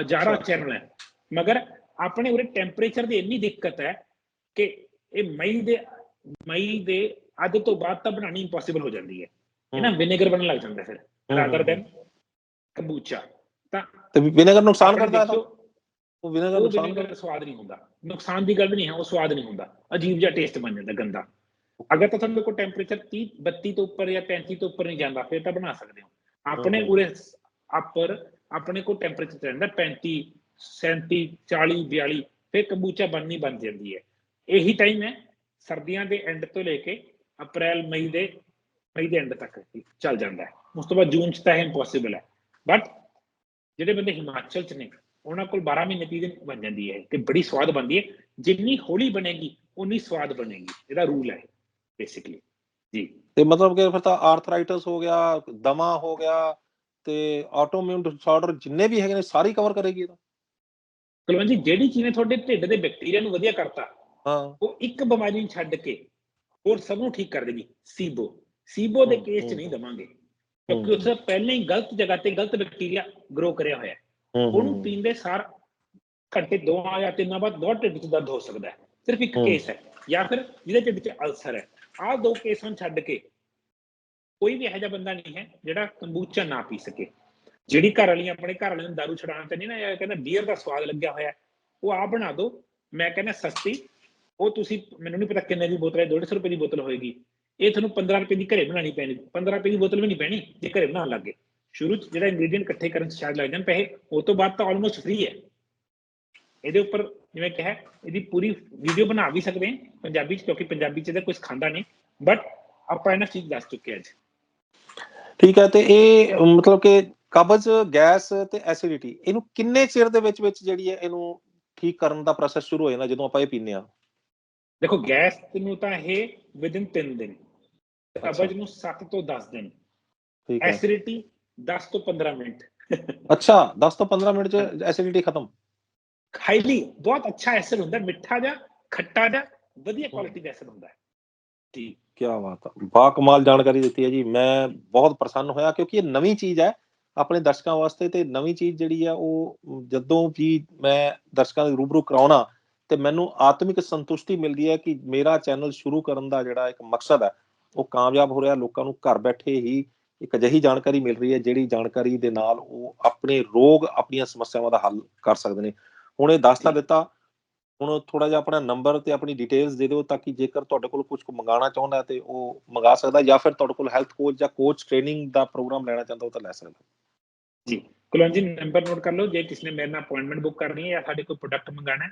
ਹਜ਼ਾਰਾਂ। ਚੈਨਲ ਹੈ। ਮਗਰ ਆਪਣੇ ਉਰੇ ਟੈਂਪਰੇਚਰ ਦੀ ਇੰਨੀ ਦਿੱਕਤ ਹੈ ਕਿ ਇਹ ਮਈ ਦੇ ਮਈ ਦੇ ਅੱਧ ਤੋਂ ਬਾਅਦ ਤਾਂ ਬਣਾਣੀ ਇੰਪੋਸੀਬਲ ਹੋ ਜਾਂਦੀ ਹੈ। ਇਹ ਨਾ ਵਿਨੇਗਰ ਬਣਨ ਲੱਗ ਜਾਂਦਾ ਫਿਰ। ਰਾਦਰ ਦੈਨ ਕਮੂਚਾ ਤਾਂ ਤੇ ਵਿਨੇਗਰ ਨੁਕਸਾਨ ਕਰਦਾ ਹੈ ਉਹ ਵਿਨੇਗਰ ਨੁਕਸਾਨ ਕਰਦਾ ਸਵਾਦ ਨਹੀਂ ਹੁੰਦਾ। ਨੁਕਸਾਨ ਦੀ ਗੱਲ ਨਹੀਂ ਹੈ ਉਹ ਸਵਾਦ ਨਹੀਂ ਹੁੰਦਾ। ਅਜੀਬ ਜਿਹਾ ਟੇਸਟ ਬਣ ਜਾਂਦਾ ਗੰਦਾ। ਅਗਰ ਤਾਂ ਤੁਹਾਡੇ ਕੋਲ ਟੈਂਪਰੇਚਰ 30 32 ਤੋਂ ਉੱਪਰ ਜਾਂ 35 ਤੋਂ ਉੱਪਰ ਨਹੀਂ ਜਾਂਦਾ ਫਿਰ ਤਾਂ ਬਣਾ ਸਕਦੇ ਹੋ। ਆਪਣੇ। ਉਰੇ ਆਪਰ ਆਪਣੇ ਕੋਲ ਟੈਂਪਰੇਚਰ ਰਹਿੰਦਾ 35 37 40 42 ਫਿਰ ਕੰਬੂਚਾ ਬਣਨੀ ਬਣ ਜਾਂਦੀ ਹੈ। ਇਹੀ ਟਾਈਮ ਹੈ ਸਰਦੀਆਂ ਦੇ ਐਂਡ ਤੋਂ ਲੈ ਕੇ ਅਪ੍ਰੈਲ ਮਈ ਦੇ ਮਈ ਦੇ ਐਂਡ ਤੱਕ ਚੱਲ ਜਾਂਦਾ ਹੈ। ਉਸ ਤੋਂ ਬਾਅਦ ਜੂਨ ਚ ਤਾਂ ਇਹ ਇੰਪੋਸੀਬਲ ਹੈ। ਬਟ ਜਿਹੜੇ ਬੰਦੇ ਹਿਮਾਚਲ ਚ ਨੇ ਉਹਨਾਂ ਕੋਲ 12 ਮਹੀਨੇ 30 ਦਿਨ ਬਣ ਜਾਂਦੀ ਹੈ ਤੇ ਬੜੀ ਸਵਾਦ ਬਣਦੀ ਹੈ। ਜਿੰਨੀ ਹੌਲੀ ਬਣੇਗੀ ਉਨੀ ਸਵਾਦ ਬਣੇਗੀ। ਇਹਦਾ ਰੂਲ ਹੈ ਬੇਸਿਕਲੀ ਜੀ। ਤੇ ਮਤਲਬ ਕਿ ਫਿਰ ਤਾਂ ਆਰਥਰਾਈਟਸ ਹੋ ਗਿਆ ਦਮਾ ਹੋ ਗਿਆ ਤੇ ਆਟੋਇਮਿਊਨ ਡਿਸਆਰਡਰ ਜਿੰਨੇ ਵੀ ਹੈਗੇ ਨੇ ਸਾਰੀ ਕਵਰ ਕਰੇਗੀ ਇਹ ਤਾਂ। ਕੁਲਵੰਤ ਜੀ ਜਿਹੜੀ ਚੀਜ਼ ਨੇ ਤੁਹਾਡੇ ਢਿੱਡ ਦੇ ਬੈਕਟੀਰੀਆ ਨੂੰ ਵਧੀਆ ਕਰਤਾ ਹਾਂ। ਉਹ ਇੱਕ ਬਿਮਾਰੀ ਨੂੰ ਛੱਡ ਕੇ ਹੋਰ ਸਭ ਨੂੰ ਠੀਕ ਕਰ ਦੇਗੀ। ਸੀਬੋ ਸੀਬੋ ਦੇ ਕੇਸ 'ਚ। ਨਹੀਂ ਦਵਾਂਗੇ। ਕਿਉਂਕਿ। ਉੱਥੇ ਪਹਿਲਾਂ ਹੀ ਗਲਤ ਜਗ੍ਹਾ ਤੇ ਗਲਤ ਬੈਕਟੀਰੀਆ ਗਰੋ ਕਰਿਆ ਹੋਇਆ ਹੈ। ਉਹਨੂੰ ਪੀਂਦੇ ਸਾਰ ਘੰਟੇ ਦੋ ਜਾਂ ਤਿੰਨਾਂ ਬਾਅਦ ਬਹੁਤ ਢਿੱਡ 'ਚ ਦਰਦ ਹੋ ਸਕਦਾ ਹੈ। ਸਿਰਫ ਇੱਕ। ਕੇਸ ਹੈ ਜਾਂ ਫਿਰ ਜਿਹਦੇ ਢਿੱਡ 'ਚ ਅਲਸਰ ਹੈ। ਆਹ ਦੋ ਕੇਸ ਛੱਡ ਕੇ ਕੋਈ ਵੀ ਇਹੋ ਜਿਹਾ ਬੰਦਾ ਨਹੀਂ ਹੈ ਜਿਹੜਾ ਕੰਬੂਚਾ ਨਾ ਪੀ ਸਕੇ। ਜਿਹੜੀ ਘਰ ਵਾਲੀ ਆਪਣੇ ਘਰ ਵਾਲਿਆਂ ਨੂੰ ਦਾਰੂ ਛਡਾਉਣ ਤੇ ਨਹੀਂ ਨਾ ਇਹ ਕਹਿੰਦਾ ਬੀਅਰ ਦਾ ਸਵਾਦ ਲੱਗਿਆ ਹੋਇਆ ਉਹ ਆਪ ਬਣਾ ਦਿਓ ਮੈਂ ਕਹਿੰਦਾ ਸਸਤੀ ਉਹ ਤੁਸੀਂ ਮੈਨੂੰ ਨਹੀਂ ਪਤਾ ਕਿੰਨੇ ਦੀ ਬੋਤਲ ਹੈ 150 ਰੁਪਏ ਦੀ ਬੋਤਲ ਹੋਏਗੀ। ਇਹ ਤੁਹਾਨੂੰ 15 ਰੁਪਏ ਦੀ ਘਰੇ ਬਣਾਣੀ ਪੈਣੀ 15 ਰੁਪਏ ਦੀ ਬੋਤਲ ਵੀ ਨਹੀਂ ਪੈਣੀ ਜੇ ਘਰੇ ਬਣਾਉਣ ਲੱਗੇ ਸ਼ੁਰੂ ਚ ਜਿਹੜਾ ਇੰਗਰੀਡੀਅੰਟ ਇਕੱਠੇ ਕਰਨ ਚ ਸ਼ਾਇਦ ਲੱਗ ਜਾਣ ਪੈਸੇ ਉਹ ਤੋਂ ਬਾਅਦ ਤਾਂ ਆਲਮੋਸਟ ਫ੍ਰੀ ਹੈ। ਇਹਦੇ ਉੱਪਰ ਜਿਵੇਂ ਕਿਹਾ ਇਹਦੀ ਪੂਰੀ ਵੀਡੀਓ ਬਣਾ ਵੀ ਸਕਦੇ ਹਾਂ ਪੰਜਾਬੀ ਚ ਕਿਉਂਕਿ ਪੰਜਾਬੀ ਚ ਇਹਦਾ ਕੁਝ ਖਾਂਦਾ ਨਹੀਂ। ਬਟ ਆਪਾਂ ਇਹਨਾਂ ਚੀਜ਼ ਦੱਸ ਚੁੱਕੇ ਹਾਂ ਅੱਜ। ਠੀਕ ਹੈ ਤੇ ਇਹ ਮਤਲਬ ਕਿ ਕਬਜ਼ ਗੈਸ ਤੇ ਐਸਿਡਿਟੀ ਇਹਨੂੰ ਕਿੰਨੇ ਚਿਰ ਦੇ ਵਿੱਚ ਵਿੱਚ ਜਿਹੜੀ ਹੈ ਇਹਨੂੰ ਠੀਕ ਕਰਨ ਦਾ ਪ੍ਰੋਸੈਸ ਸ਼ੁਰੂ ਹੋ ਜਾਂਦਾ ਜਦੋਂ ਆਪਾਂ ਇਹ ਪੀਂਦੇ ਆ ਦੇਖੋ ਗੈਸ ਨੂੰ ਤਾਂ ਇਹ ਵਿਦਿਨ 3 ਦਿਨ। ਅੱਛਾ। ਕਬਜ਼ ਨੂੰ 7 ਤੋਂ 10 ਦਿਨ। ਠੀਕ ਹੈ। ਐਸਿਡਿਟੀ 10 ਤੋਂ 15 ਮਿੰਟ। ਅੱਛਾ 10 ਤੋਂ 15 ਮਿੰਟ ਚ ਐਸਿਡਿਟੀ ਖਤਮ। ਹਾਈਲੀ ਬਹੁਤ ਅੱਛਾ ਐਸਿਡ ਹੁੰਦਾ ਮਿੱਠਾ ਜਿਹਾ ਖੱਟਾ ਜਿਹਾ ਵਧੀਆ ਕੁਆਲਿਟੀ ਦਾ ਐਸਿਡ ਹੁੰਦਾ। ਹੈ ਜੀ ਕੀ ਬਾਤ ਹੈ ਬਾ ਕਮਾਲ ਜਾਣਕਾਰੀ ਦਿੱਤੀ ਹੈ ਜੀ। ਮੈਂ ਬਹੁਤ ਪ੍ਰਸੰਨ ਹੋਇਆ ਕਿਉਂਕਿ ਇਹ ਨਵੀਂ ਚੀਜ਼ ਹੈ ਆਪਣੇ ਦਰਸ਼ਕਾਂ ਵਾਸਤੇ ਤੇ ਨਵੀਂ ਚੀਜ਼ ਜਿਹੜੀ ਆ ਉਹ ਜਦੋਂ ਵੀ ਮੈਂ ਦਰਸ਼ਕਾਂ ਦੇ ਰੂਬਰੂ ਕਰਾਉਣਾ ਤੇ ਮੈਨੂੰ ਆਤਮਿਕ ਸੰਤੁਸ਼ਟੀ ਮਿਲਦੀ ਹੈ ਕਿ ਮੇਰਾ ਚੈਨਲ ਸ਼ੁਰੂ ਕਰਨ ਦਾ ਜਿਹੜਾ ਇੱਕ ਮਕਸਦ ਹੈ ਉਹ ਕਾਮਯਾਬ ਹੋ ਰਿਹਾ ਲੋਕਾਂ ਨੂੰ ਘਰ ਬੈਠੇ ਹੀ ਇੱਕ ਅਜਿਹੀ ਜਾਣਕਾਰੀ ਮਿਲ ਰਹੀ ਹੈ ਜਿਹੜੀ ਜਾਣਕਾਰੀ ਦੇ ਨਾਲ ਉਹ ਆਪਣੇ ਰੋਗ ਆਪਣੀਆਂ ਸਮੱਸਿਆਵਾਂ ਦਾ ਹੱਲ ਕਰ ਸਕਦੇ ਨੇ। ਹੁਣ ਇਹ ਦੱਸ ਤਾਂ ਦਿੱਤਾ ਹੁਣ ਥੋੜਾ ਜਿਹਾ ਆਪਣਾ ਨੰਬਰ ਤੇ ਆਪਣੀ ਡਿਟੇਲਸ ਦੇ ਦਿਓ ਤਾਂ ਕਿ ਜੇਕਰ ਤੁਹਾਡੇ ਕੋਲ ਕੁਝ ਮੰਗਾਉਣਾ ਚਾਹੁੰਦਾ ਹੈ ਤੇ ਉਹ ਮੰਗਾ ਸਕਦਾ ਜਾਂ ਫਿਰ ਤੁਹਾਡੇ ਕੋਲ ਹੈਲਥ ਕੋਚ ਜਾਂ ਕੋਚ ਟ੍ਰੇਨਿੰਗ ਦਾ ਪ੍ਰੋਗਰਾਮ ਲੈਣਾ ਚਾਹੁੰਦਾ ਉਹ ਤਾਂ ਲੈ ਸਕਦਾ। ਜੀ। ਕੁਲਵੰਤ ਜੀ ਨੰਬਰ ਨੋਟ ਕਰ ਲਓ ਜੇ ਕਿਸੇ ਨੇ ਮੇਰੇ ਨਾਲ ਅਪਾਇੰਟਮੈਂਟ ਬੁੱਕ ਕਰਨੀ ਹੈ ਜਾਂ ਸਾਡੇ ਕੋਈ ਪ੍ਰੋਡਕਟ ਮੰਗਾਣਾ ਹੈ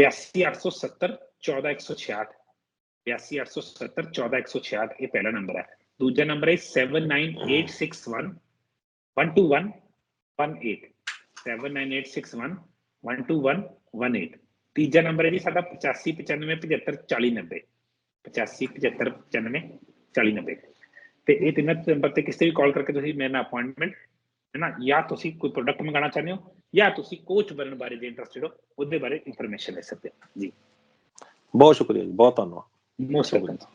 82870 14166 82870 14166 ਇਹ ਪਹਿਲਾ ਨੰਬਰ ਹੈ ਦੂਜਾ ਨੰਬਰ ਹੈ 79861 12118 79861 12118 ਤੀਜਾ ਨੰਬਰ ਹੈ ਜੀ ਸਾਡਾ 8595754090 8595754090 4090 ਤੇ ਇਹ ਤਿੰਨਾਂ ਨੰਬਰ ਤੇ ਕਿਸੇ ਵੀ ਕਾਲ ਕਰਕੇ ਤੁਸੀਂ ਮੇਰੇ ਨਾਲ ਅਪਾਇੰਟਮੈਂਟ ਹੈ ਨਾ ਜਾਂ ਤੁਸੀਂ ਕੋਈ ਪ੍ਰੋਡਕਟ ਮੰਗਾਉਣਾ ਚਾਹੁੰਦੇ ਹੋ ਜਾਂ ਤੁਸੀਂ ਕੋਚ ਬਣਨ ਬਾਰੇ ਜੇ ਇੰਟਰਸਟਿਡ ਹੋ ਉਹਦੇ ਬਾਰੇ ਇਨਫੋਰਮੇਸ਼ਨ ਲੈ ਸਕਦੇ ਹੋ ਜੀ ਬਹੁਤ ਸ਼ੁਕਰੀਆ ਜੀ ਬਹੁਤ ਧੰਨਵਾਦ ਮੋਸਟ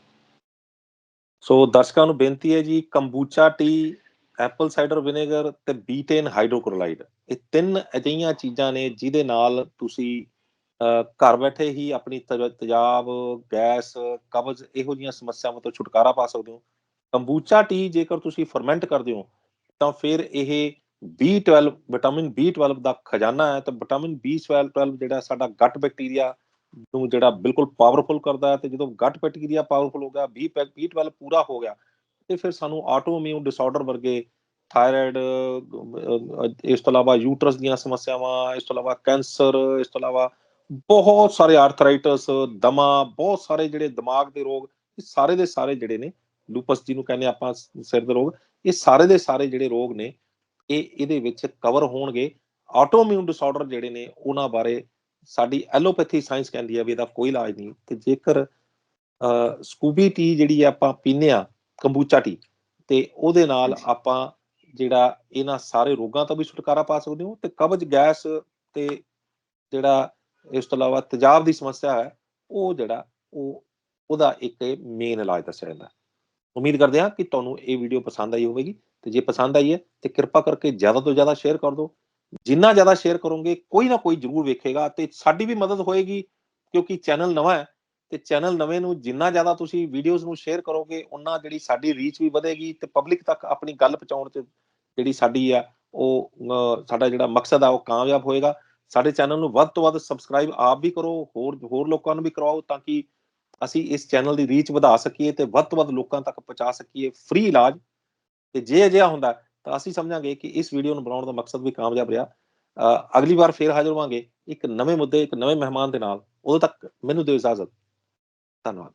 ਸੋ ਦਰਸ਼ਕਾਂ ਨੂੰ ਬੇਨਤੀ ਹੈ ਜੀ kombucha tea apple cider vinegar ਤੇ ਬੀਟੇਨ ਹਾਈਡਰੋਕਲੋਰਾਈਡ ਇਹ ਤਿੰਨ ਅਜਿਹੀਆਂ ਚੀਜ਼ਾਂ ਨੇ ਜਿਹਦੇ ਨਾਲ ਤੁਸੀਂ ਘਰ ਬੈਠੇ ਹੀ ਆਪਣੀ ਤਜ- ਗੈਸ, ਕਬਜ਼ ਇਹੋ ਜਿਹੀਆਂ ਸਮੱਸਿਆਵਾਂ ਤੋਂ ਛੁਟਕਾਰਾ ਪਾ ਸਕਦੇ ਹੋ। ਕੰਬੂਚਾ ਟੀ ਜੇਕਰ ਤੁਸੀਂ ਫਰਮੈਂਟ ਕਰਦੇ ਹੋ, ਤਾਂ ਫਿਰ ਇਹ B12 ਵਿਟਾਮਿਨ B12 ਦਾ ਖਜ਼ਾਨਾ ਹੈ। ਤਾਂ ਵਿਟਾਮਿਨ B12 ਜਿਹੜਾ ਸਾਡਾ ਗੱਟ ਬੈਕਟੀਰੀਆ ਨੂੰ ਜਿਹੜਾ ਬਿਲਕੁਲ ਪਾਵਰਫੁਲ ਕਰਦਾ ਹੈ ਤੇ ਜਦੋਂ ਗੱਟ ਬੈਕਟੀਰੀਆ ਪਾਵਰਫੁਲ ਹੋ ਗਿਆ ਬੀ B12 ਪੂਰਾ ਹੋ ਗਿਆ, ਤੇ ਫਿਰ ਸਾਨੂੰ ਆਟੋ ਇਮਿਊਨ ਡਿਸਆਰਡਰ ਵਰਗੇ ਥਾਇਰਾਇਡ ਇਸ ਤੋਂ ਇਲਾਵਾ ਯੂਟਰਸ ਦੀਆਂ ਸਮੱਸਿਆਵਾਂ, ਇਸ ਤੋਂ ਇਲਾਵਾ ਕੈਂਸਰ ਇਸ ਤੋਂ ਇਲਾਵਾ ਬਹੁਤ ਸਾਰੇ ਆਰਥਰਾਈਟਸ ਦਮਾ, ਬਹੁਤ ਸਾਰੇ ਜਿਹੜੇ ਦਿਮਾਗ ਦੇ ਰੋਗ, ਇਹ ਸਾਰੇ ਦੇ ਸਾਰੇ ਜਿਹੜੇ ਨੇ ਲੂਪਸ ਜਿਹਨੂੰ ਕਹਿੰਦੇ ਆਪਾਂ, ਸਿਰ ਦੇ ਰੋਗ, ਇਹ ਸਾਰੇ ਦੇ ਸਾਰੇ ਜਿਹੜੇ ਰੋਗ ਨੇ, ਇਹ ਇਹਦੇ ਵਿੱਚ ਕਵਰ ਹੋਣਗੇ। ਆਟੋ ਇਮਿਊਨ ਡਿਸਆਰਡਰ ਜਿਹੜੇ ਨੇ, ਉਹਨਾਂ ਬਾਰੇ ਸਾਡੀ ਐਲੋਪੈਥੀ ਸਾਇੰਸ ਕਹਿੰਦੀ ਹੈ ਵੀ ਇਹਦਾ ਕੋਈ ਇਲਾਜ ਨਹੀਂ ਤੇ ਜੇਕਰ ਸਕੂਬੀ ਟੀ ਜਿਹੜੀ ਆਪਾਂ ਪੀਂਦੇ ਆ ਕੰਬੂਚਾ ਟੀ ਤੇ ਉਹਦੇ ਨਾਲ। ਆਪਾਂ ਜਿਹੜਾ ਇਹਨਾਂ ਸਾਰੇ ਰੋਗਾਂ ਤੋਂ ਵੀ ਛੁਟਕਾਰਾ ਪਾ ਸਕਦੇ ਹੋ ਤੇ ਕਬਜ਼ ਗੈਸ ਤੇ ਜਿਹੜਾ ਇਸ ਤੋਂ ਇਲਾਵਾ ਤੇਜ਼ਾਬ ਦੀ ਸਮੱਸਿਆ ਹੈ ਉਹ ਜਿਹੜਾ ਉਹ ਉਹਦਾ ਇੱਕ ਮੇਨ ਇਲਾਜ ਦੱਸਿਆ ਜਾਂਦਾ ਹੈ। ਉਮੀਦ ਕਰਦੇ ਹਾਂ ਕਿ ਤੁਹਾਨੂੰ ਇਹ ਵੀਡੀਓ ਪਸੰਦ ਆਈ ਹੋਵੇਗੀ ਤੇ ਜੇ ਪਸੰਦ ਆਈ ਹੈ ਤੇ ਕਿਰਪਾ ਕਰਕੇ ਜ਼ਿਆਦਾ ਤੋਂ ਜ਼ਿਆਦਾ ਸ਼ੇਅਰ ਕਰ ਦਿਓ ਜਿੰਨਾ ਜ਼ਿਆਦਾ ਸ਼ੇਅਰ ਕਰੋਗੇ, ਕੋਈ ਨਾ ਕੋਈ ਜ਼ਰੂਰ ਵੇਖੇਗਾ ਤੇ ਸਾਡੀ ਵੀ ਮਦਦ ਹੋਏਗੀ, ਕਿਉਂਕਿ ਚੈਨਲ ਨਵਾਂ ਹੈ ਤੇ ਚੈਨਲ ਨਵੇਂ ਨੂੰ ਜਿੰਨਾ ਜ਼ਿਆਦਾ ਤੁਸੀਂ ਵੀਡੀਓਜ਼ ਨੂੰ ਸ਼ੇਅਰ ਕਰੋਗੇ ਉਨਾ ਜਿਹੜੀ ਸਾਡੀ ਰੀਚ ਵੀ ਵਧੇਗੀ ਤੇ ਪਬਲਿਕ ਤੱਕ ਆਪਣੀ ਗੱਲ ਪਹੁੰਚਾਉਣ ਤੇ ਜਿਹੜੀ ਸਾਡੀ ਆ, ਉਹ ਸਾਡਾ ਜਿਹੜਾ ਮਕਸਦ ਆ, ਉਹ ਕਾਮਯਾਬ ਹੋਏਗਾ। ਸਾਡੇ ਚੈਨਲ ਨੂੰ ਵੱਧ ਤੋਂ ਵੱਧ ਸਬਸਕ੍ਰਾਈਬ ਆਪ ਵੀ ਕਰੋ, ਹੋਰ ਹੋਰ ਲੋਕਾਂ ਨੂੰ ਵੀ ਕਰਵਾਓ ਤਾਂ ਕਿ ਅਸੀਂ ਇਸ ਚੈਨਲ ਦੀ ਰੀਚ ਵਧਾ ਸਕੀਏ ਤੇ ਵੱਧ ਤੋਂ ਵੱਧ ਲੋਕਾਂ ਤੱਕ ਪਹੁੰਚਾ ਸਕੀਏ ਫ੍ਰੀ ਇਲਾਜ ਤੇ ਜੇ ਅਜਿਹਾ ਹੁੰਦਾ ਅਸੀਂ ਸਮਝਾਂਗੇ ਕਿ ਇਸ ਵੀਡੀਓ ਨੂੰ ਬਣਾਉਣ ਦਾ ਮਕਸਦ ਵੀ ਕਾਮਯਾਬ ਰਿਹਾ। ਅਗਲੀ ਵਾਰ ਫੇਰ ਹਾਜ਼ਰ ਹੋਵਾਂਗੇ ਇੱਕ ਨਵੇਂ ਮੁੱਦੇ, ਇੱਕ ਨਵੇਂ ਮਹਿਮਾਨ ਦੇ ਨਾਲ। ਉਦੋਂ ਤੱਕ ਮੈਨੂੰ ਦਿਓ ਇਜਾਜ਼ਤ। ਧੰਨਵਾਦ।